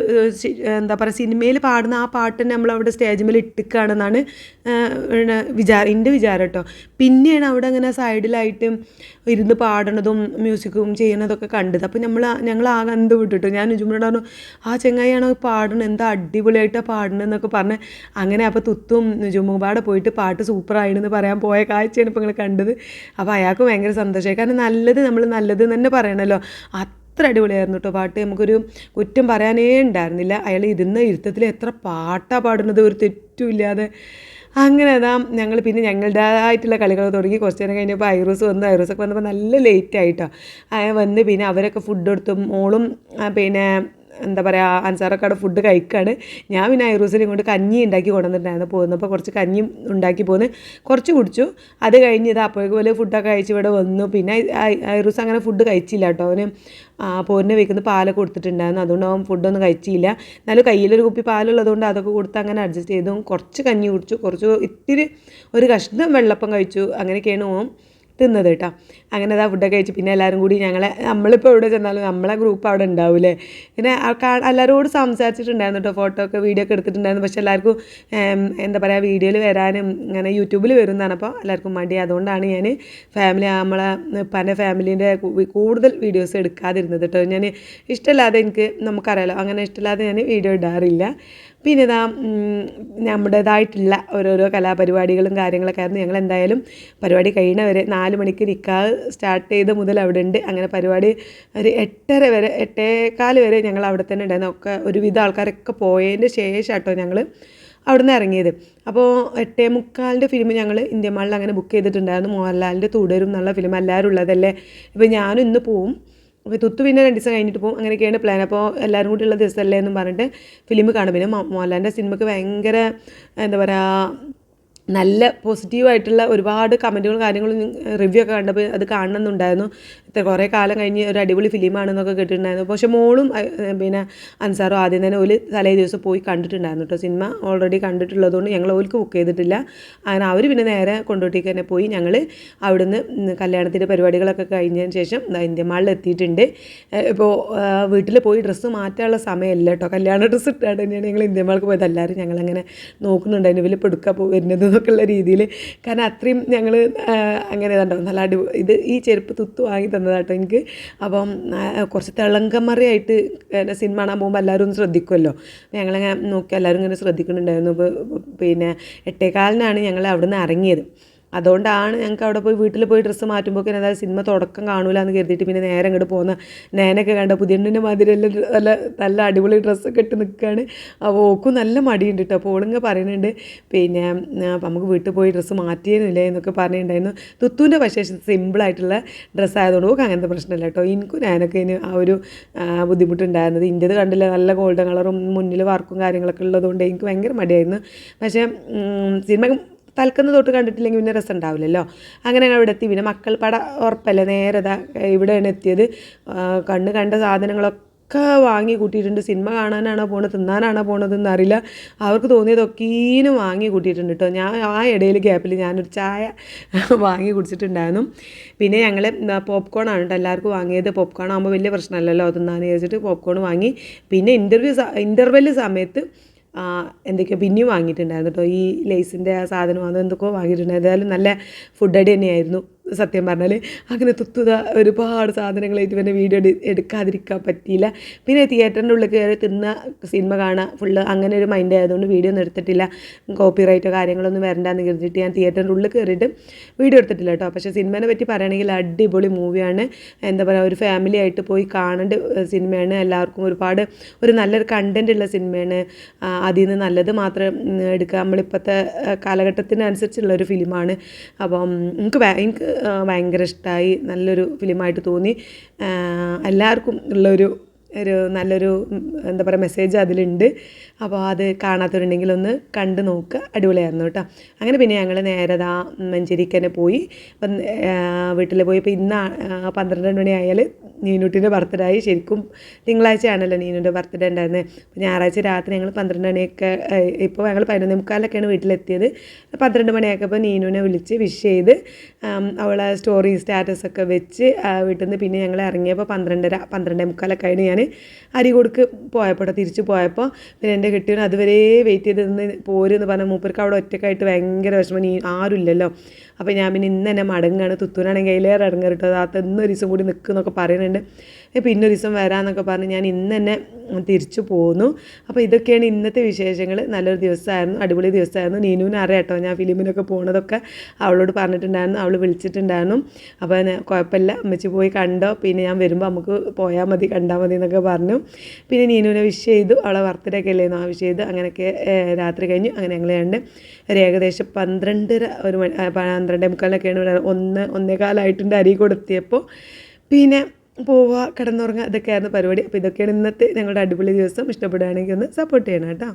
എന്താ പറയുക സിനിമയിൽ പാടുന്ന ആ പാട്ട് തന്നെ നമ്മൾ അവിടെ സ്റ്റേജിൽ ഇട്ടിക്കുകയാണെന്നാണ് വിചാരം എന്റെ വിചാരം കേട്ടോ. പിന്നെയാണ് അവിടെ അങ്ങനെ സൈഡിലായിട്ട് ഇരുന്ന് പാടണതും മ്യൂസിക്കും ചെയ്യുന്നതൊക്കെ കണ്ടത്. അപ്പോൾ നമ്മൾ ഞങ്ങൾ ആ കണ്ട് വിട്ടിട്ടു? ഞാൻ നിജുമിനോട് പറഞ്ഞു ആ ചെങ്ങായിയാണോ പാടണത് എന്താ അടിപൊളിയായിട്ടാണ് പാടണതെന്നൊക്കെ പറഞ്ഞ് അങ്ങനെ അപ്പോൾ തുത്തും നിജുമുപാടെ പോയിട്ട് പാട്ട് സൂപ്പറായിണെന്ന് പറയാൻ പോയ കാഴ്ചയാണ് ഇപ്പോൾ നിങ്ങൾ കണ്ടത്. അപ്പോൾ അയാൾക്ക് ഭയങ്കര സന്തോഷമായി. കാരണം നല്ലത് നമ്മൾ നല്ലത് തന്നെ പറയണമല്ലോ അത്ര അടിപൊളിയായിരുന്നു കേട്ടോ പാട്ട്. നമുക്കൊരു കുറ്റം പറയാനേ ഉണ്ടായിരുന്നില്ല. അയാൾ ഇരുന്ന ഇരുത്തത്തിൽ എത്ര പാട്ടാണ് പാടുന്നത് ഒരു തെറ്റുമില്ലാതെ അങ്ങനെ അതാ ഞങ്ങൾ പിന്നെ ഞങ്ങളുടേതായിട്ടുള്ള കളികൾ തുടങ്ങി. കുറച്ച് നേരം കഴിഞ്ഞപ്പോൾ ഐറൂസ് വന്നു. ഐറൂസൊക്കെ വന്നപ്പോൾ നല്ല ലേറ്റ് ആയിട്ടോ വന്ന് പിന്നെ അവരൊക്കെ ഫുഡ് കൊടുത്തു മോളും പിന്നെ എന്താ പറയുക അൻസാറൊക്കെ ഫുഡ് കഴിക്കുകയാണ് ഞാൻ പിന്നെ ഐറൂസിനെ കൊണ്ട് കഞ്ഞി ഉണ്ടാക്കി കൊണ്ടുവന്നിട്ടുണ്ടായിരുന്നു. പോകുന്നപ്പോൾ കുറച്ച് കഞ്ഞി ഉണ്ടാക്കി പോന്ന് കുറച്ച് കുടിച്ചു. അത് കഴിഞ്ഞ് ഇത് അപ്പോഴേക്കും ഫുഡൊക്കെ കഴിച്ച് ഇവിടെ വന്നു. പിന്നെ ഐറൂസ് അങ്ങനെ ഫുഡ് കഴിച്ചില്ല കേട്ടോ. അവന് പോരിന് വെക്കുന്ന പാലൊക്കെ കൊടുത്തിട്ടുണ്ടായിരുന്നു. അതുകൊണ്ട് അവൻ ഫുഡൊന്നും കഴിച്ചില്ല. എന്നാലും കയ്യിലൊരു കുപ്പി പാലുള്ളതുകൊണ്ട് അതൊക്കെ കൊടുത്ത് അങ്ങനെ അഡ്ജസ്റ്റ് ചെയ്തു. കുറച്ച് കഞ്ഞി കുടിച്ചു. കുറച്ച് ഇത്തിരി ഒരു കഷ്ണം വെള്ളപ്പം കഴിച്ചു. അങ്ങനെയൊക്കെയാണ് ഓൻ തിന്നത് കേട്ടോ. അങ്ങനെ അതാ ഫുഡൊക്കെ കഴിച്ച് പിന്നെ എല്ലാവരും കൂടി ഞങ്ങളെ നമ്മളിപ്പോൾ എവിടെ ചെന്നാലും നമ്മളെ ഗ്രൂപ്പ് അവിടെ ഉണ്ടാവില്ലേ? പിന്നെ ആൾക്കാർ എല്ലാവരോടും സംസാരിച്ചിട്ടുണ്ടായിരുന്നു കേട്ടോ ഫോട്ടോ ഒക്കെ വീഡിയോ ഒക്കെ എടുത്തിട്ടുണ്ടായിരുന്നു. പക്ഷേ എല്ലാവർക്കും എന്താ പറയുക വീഡിയോയിൽ വരാനും ഇങ്ങനെ യൂട്യൂബിൽ വരുന്നതാണ്. അപ്പോൾ എല്ലാവർക്കും മടി. അതുകൊണ്ടാണ് ഞാൻ ഫാമിലി നമ്മളെ പല ഫാമിലീന്റെ കൂടുതൽ വീഡിയോസ് എടുക്കാതിരുന്നത് കേട്ടോ. ഞാൻ ഇഷ്ടമില്ലാതെ എനിക്ക് നമുക്കറിയാലോ അങ്ങനെ ഇഷ്ടമില്ലാതെ ഞാൻ വീഡിയോ ഇടാറില്ല. പിന്നെ ഇതാ നമ്മുടേതായിട്ടുള്ള ഓരോരോ കലാപരിപാടികളും കാര്യങ്ങളൊക്കെ ആയിരുന്നു. ഞങ്ങൾ എന്തായാലും പരിപാടി കഴിയണവരെ നാല് മണിക്ക് നിൽക്കാതെ സ്റ്റാർട്ട് ചെയ്ത് മുതൽ അവിടെ ഉണ്ട് അങ്ങനെ പരിപാടി ഒരു എട്ടര വരെ എട്ടേകാൽ വരെ ഞങ്ങൾ അവിടെ തന്നെ ഉണ്ടായിരുന്നു. ഒക്കെ ഒരുവിധം ആൾക്കാരൊക്കെ പോയതിന്റെ ശേഷം കേട്ടോ ഞങ്ങൾ അവിടുന്ന് ഇറങ്ങിയത്. അപ്പോൾ എട്ടേ മുക്കാലിന്റെ ഫിലിം ഞങ്ങൾ ഇന്ത്യ മാളിൽ അങ്ങനെ ബുക്ക് ചെയ്തിട്ടുണ്ടായിരുന്നു. മോഹൻലാലിന്റെ തുടരും എന്നുള്ള ഫിലിം എല്ലാവരും ഉള്ളതല്ലേ? ഇപ്പോൾ ഞാനും ഇന്ന് പോവും. അപ്പോൾ തുത്തു പിന്നെ രണ്ട് ദിവസം കഴിഞ്ഞിട്ട് പോകും അങ്ങനെയൊക്കെയാണ് പ്ലാൻ അപ്പോൾ എല്ലാവരും കൂടി ഉള്ള ദിവസമല്ലേ എന്നും പറഞ്ഞിട്ട് ഫിലിം കാണും. പിന്നെ മോഹൻലാലിന്റെ സിനിമയ്ക്ക് ഭയങ്കര എന്താ പറയുക നല്ല പോസിറ്റീവായിട്ടുള്ള ഒരുപാട് കമന്റുകളും കാര്യങ്ങളും റിവ്യൂ ഒക്കെ കണ്ടപ്പോൾ അത് കാണണമെന്നുണ്ടായിരുന്നു ഇത്ര കുറേ കാലം കഴിഞ്ഞ് ഒരു അടിപൊളി ഫിലിമാണെന്നൊക്കെ കേട്ടിട്ടുണ്ടായിരുന്നു. പക്ഷേ മോളും പിന്നെ അൻസാറും ആദ്യം തന്നെ ഒരു തലേ ദിവസം പോയി കണ്ടിട്ടുണ്ടായിരുന്നു കേട്ടോ സിനിമ ഓൾറെഡി കണ്ടിട്ടുള്ളതുകൊണ്ട് ഞങ്ങൾ ഓൽക്ക് ബുക്ക് ചെയ്തിട്ടില്ല. അങ്ങനെ അവർ പിന്നെ നേരെ കൊണ്ടോട്ടേക്ക് തന്നെ പോയി. ഞങ്ങൾ അവിടുന്ന് കല്യാണത്തിന്റെ പരിപാടികളൊക്കെ കഴിഞ്ഞതിന് ശേഷം ഇന്ത്യ മാളിൽ എത്തിയിട്ടുണ്ട്. ഇപ്പോൾ വീട്ടിൽ പോയി ഡ്രസ്സ് മാറ്റാനുള്ള സമയമല്ല കേട്ടോ കല്യാണ ഡ്രസ്സ് ഇട്ടാണ് തന്നെയാണ് ഞങ്ങൾ ഇന്ത്യ മാൾക്ക് പോയത്. എല്ലാവരും ഞങ്ങളങ്ങനെ നോക്കുന്നുണ്ടായിരുന്നു ഇവർ ഇപ്പോൾ എടുക്കാൻ വരുന്നത്. എന്നൊക്കെയുള്ള രീതിയിൽ. കാരണം അത്രയും ഞങ്ങൾ അങ്ങനെ ഇതുണ്ടാവും നല്ല അടി ഇത് ഈ ചെരുപ്പ് തുത്തു വാങ്ങി തന്നതാട്ടോ എനിക്ക്. അപ്പം കുറച്ച് തിളങ്കമറിയായിട്ട് എന്നെ സിനിമ കാണാൻ പോകുമ്പോൾ എല്ലാവരും ഒന്ന് ശ്രദ്ധിക്കുമല്ലോ അപ്പോൾ ഞങ്ങളങ്ങനെ നോക്കി എല്ലാവരും ഇങ്ങനെ ശ്രദ്ധിക്കുന്നുണ്ടായിരുന്നു. ഇപ്പോൾ പിന്നെ എട്ടേകാലിനാണ് ഞങ്ങൾ അവിടെ നിന്ന് ഇറങ്ങിയത്. അതുകൊണ്ടാണ് ഞങ്ങൾക്ക് അവിടെ പോയി വീട്ടിൽ പോയി ഡ്രസ്സ് മാറ്റുമ്പോൾ അതായത് സിനിമ തുടക്കം കാണൂല എന്ന് കരുതിയിട്ട് പിന്നെ നേരെ അങ്ങോട്ട് പോകുന്ന നേനൊക്കെ കണ്ട പുതിയണ്ണിന്റെ മാതിരി നല്ല നല്ല അടിപൊളി ഡ്രസ്സൊക്കെ ഇട്ട് നിൽക്കുകയാണ് അപ്പോൾ ഓക്കും നല്ല മടിയുണ്ട് കേട്ടോ അപ്പോൾ ഓളിങ്ങ് പറയുന്നുണ്ട് പിന്നെ നമുക്ക് വീട്ടിൽ പോയി ഡ്രസ്സ് മാറ്റിയേന്നില്ല എന്നൊക്കെ പറഞ്ഞിട്ടുണ്ടായിരുന്നു. തുത്തുവിന്റെ പക്ഷേ സിമ്പിളായിട്ടുള്ള ഡ്രസ്സായതുകൊണ്ട് ഓക്ക് അങ്ങനത്തെ പ്രശ്നമില്ല കേട്ടോ എനിക്കും ഞാനൊക്കെ ഇതിന് ആ ഒരു ബുദ്ധിമുട്ടുണ്ടായിരുന്നത്. ഇന്റേത് കണ്ടില്ല നല്ല ഗോൾഡൻ കളറും മുന്നിൽ വർക്കും കാര്യങ്ങളൊക്കെ ഉള്ളതുകൊണ്ട് എനിക്ക് ഭയങ്കര മടിയായിരുന്നു. പക്ഷേ സിനിമ തൽക്കുന്ന തൊട്ട് കണ്ടിട്ടില്ലെങ്കിൽ പിന്നെ രസം ഉണ്ടാവില്ലല്ലോ. അങ്ങനെ അവിടെ എത്തി. പിന്നെ മക്കൾ പട ഉറപ്പല്ലേ? നേരെ ഇവിടെയാണ് എത്തിയത്. കണ്ണ് കണ്ട സാധനങ്ങളൊക്കെ വാങ്ങി കൂട്ടിയിട്ടുണ്ട്. സിനിമ കാണാനാണോ പോണത്? തിന്നാനാണോ പോണതെന്ന് അറിയില്ല. അവർക്ക് തോന്നിയതൊക്കെയും വാങ്ങി കൂട്ടിയിട്ടുണ്ട് കേട്ടോ. ഞാൻ ആ ഇടയിൽ ഗ്യാപ്പിൽ ഞാനൊരു ചായ വാങ്ങി കുടിച്ചിട്ടുണ്ടായിരുന്നു. പിന്നെ ഞങ്ങൾ പോപ്കോൺ ആണ് കേട്ടോ എല്ലാവർക്കും വാങ്ങിയത്. പോപ്കോൺ ആകുമ്പോൾ വലിയ പ്രശ്നമല്ലല്ലോ തിന്നാന്ന് വിചാരിച്ചിട്ട് പോപ്കോൺ വാങ്ങി. പിന്നെ ഇന്റർവ്യൂ ഇന്റർവെൽ സമയത്ത് എന്തൊക്കെയോ പിന്നെയും വാങ്ങിയിട്ടുണ്ടായിരുന്നു കേട്ടോ. ഈ ലേസിന്റെ ആ സാധനം അത് എന്തൊക്കെയോ വാങ്ങിയിട്ടുണ്ടായിരുന്നു. ഏതായാലും നല്ല ഫുഡ് അടി തന്നെയായിരുന്നു. സത്യം പറഞ്ഞാൽ അങ്ങനെ തുത്തുത ഒരുപാട് സാധനങ്ങളായിട്ട് പിന്നെ വീഡിയോ എടു എടുക്കാതിരിക്കാൻ പറ്റിയില്ല. പിന്നെ തിയേറ്ററിന്റെ ഉള്ളിൽ കയറി തിന്ന സിനിമ കാണാൻ ഫുള്ള് അങ്ങനെ ഒരു മൈൻഡ് ആയതുകൊണ്ട് വീഡിയോ ഒന്നും എടുത്തിട്ടില്ല. കോപ്പി റൈറ്റോ കാര്യങ്ങളൊന്നും വരണ്ടെന്ന് കരുതിയിട്ട് ഞാൻ തിയേറ്ററിന്റെ ഉള്ളിൽ കയറിയിട്ട് വീഡിയോ എടുത്തിട്ടില്ല കേട്ടോ. പക്ഷേ സിനിമേനെ പറ്റി പറയുകയാണെങ്കിൽ അടിപൊളി മൂവിയാണ്. എന്താ പറയുക ഒരു ഫാമിലി ആയിട്ട് പോയി കാണേണ്ട സിനിമയാണ്. എല്ലാവർക്കും ഒരുപാട് ഒരു നല്ലൊരു കണ്ടന്റ് ഉള്ള സിനിമയാണ്. അതിൽ നിന്ന് നല്ലത് മാത്രം എടുക്കുക. നമ്മളിപ്പോഴത്തെ കാലഘട്ടത്തിനനുസരിച്ചുള്ള ഒരു ഫിലിമാണ് അപ്പം എനിക്ക് എനിക്ക് ഭയങ്കര ഇഷ്ടമായി നല്ലൊരു ഫിലിമായിട്ട് തോന്നി. എല്ലാവർക്കും ഉള്ളൊരു ഒരു നല്ലൊരു എന്താ പറയുക മെസ്സേജ് അതിലുണ്ട്. അപ്പോൾ അത് കാണാത്തവരുണ്ടെങ്കിൽ ഒന്ന് കണ്ട് നോക്കുക അടിപൊളിയായിരുന്നു കേട്ടോ. അങ്ങനെ പിന്നെ ഞങ്ങൾ നേരെ ദാ മഞ്ചേരിക്ക് പോയി. അപ്പം വീട്ടിൽ പോയി ഇപ്പോൾ ഇന്ന് പന്ത്രണ്ട് മണി നീനൂട്ടിന്റെ ബർത്ത്ഡേ ആയി. ശരിക്കും തിങ്കളാഴ്ചയാണല്ലോ നീനുന്റെ ബർത്ത്ഡേ ഉണ്ടായിരുന്നത് അപ്പോൾ ഞായറാഴ്ച രാത്രി ഞങ്ങൾ പന്ത്രണ്ട് മണിയൊക്കെ. ഇപ്പോൾ ഞങ്ങൾ പതിനൊന്നേ മുക്കാലൊക്കെയാണ് വീട്ടിലെത്തിയത്. പന്ത്രണ്ട് മണിയൊക്കെ ഇപ്പോൾ നീനുവിനെ വിളിച്ച് വിഷ് ചെയ്ത് അവളെ സ്റ്റോറി സ്റ്റാറ്റസൊക്കെ വെച്ച് വീട്ടിൽ നിന്ന് പിന്നെ ഞങ്ങൾ ഇറങ്ങിയപ്പോൾ പന്ത്രണ്ടര പന്ത്രണ്ടേ മുക്കാലൊക്കെ ആയിട്ട് ഞാൻ അരികൊടുക്ക് പോയപ്പോൾ തിരിച്ച് പോയപ്പോൾ പിന്നെ എന്റെ കെട്ടിയവൻ അതുവരെ വെയിറ്റ് ചെയ്ത് നിന്ന് പോരെന്ന് പറഞ്ഞാൽ മൂപ്പർക്ക് അവിടെ ഒറ്റക്കായിട്ട് ഭയങ്കര വിഷമം. നീ ആരുമില്ലല്ലോ അപ്പോൾ ഞാൻ പിന്നെ ഇന്ന് തന്നെ മടങ്ങാണ്. തുത്തൂനാണെങ്കിൽ അതിലേറെ ഇടങ്ങാറ് കേട്ടോ ഒരു ദിവസം കൂടി നിൽക്കുന്നൊക്കെ പറയുന്നുണ്ട്. പിന്നെ ഒരു ദിവസം വരാമെന്നൊക്കെ പറഞ്ഞ് ഞാൻ ഇന്ന് തന്നെ തിരിച്ചു പോന്നു. അപ്പോൾ ഇതൊക്കെയാണ് ഇന്നത്തെ വിശേഷങ്ങൾ നല്ലൊരു ദിവസമായിരുന്നു അടിപൊളി ദിവസമായിരുന്നു. നീനുവിനെ അറിയാട്ടോ ഞാൻ ഫിലിമിനൊക്കെ പോണതൊക്കെ അവളോട് പറഞ്ഞിട്ടുണ്ടായിരുന്നു അവൾ വിളിച്ചിട്ടുണ്ടായിരുന്നു. അപ്പോൾ ഞാൻ കുഴപ്പമില്ല അമ്മച്ചി പോയി കണ്ടോ? പിന്നെ ഞാൻ വരുമ്പോൾ നമുക്ക് പോയാൽ മതി കണ്ടാൽ മതി എന്നൊക്കെ പറഞ്ഞു. പിന്നെ നീനുവിനെ വിഷ് ചെയ്തു അവളെ ബർത്ത്ഡേ ഒക്കെ അല്ലേന്നു ആ വിഷ് ചെയ്തു അങ്ങനെയൊക്കെ രാത്രി കഴിഞ്ഞു അങ്ങനെ ഞങ്ങൾ രണ്ട്. ഒരു ഏകദേശം പന്ത്രണ്ടര ഒരു മണി പന്ത്രണ്ടേ മുക്കാലിനൊക്കെയാണ് ഒന്ന് ഒന്നേകാലായിട്ടുണ്ട് അരി കൊടുത്തിയപ്പോൾ പിന്നെ പോവുക കിടന്നുറങ്ങുക ഇതൊക്കെയായിരുന്നു പരിപാടി. അപ്പോൾ ഇതൊക്കെയാണ് ഇന്നത്തെ ഞങ്ങളുടെ അടിപൊളി ദിവസം. ഇഷ്ടപ്പെടുകയാണെങ്കിൽ ഒന്ന് സപ്പോർട്ട് ചെയ്യണം കേട്ടോ.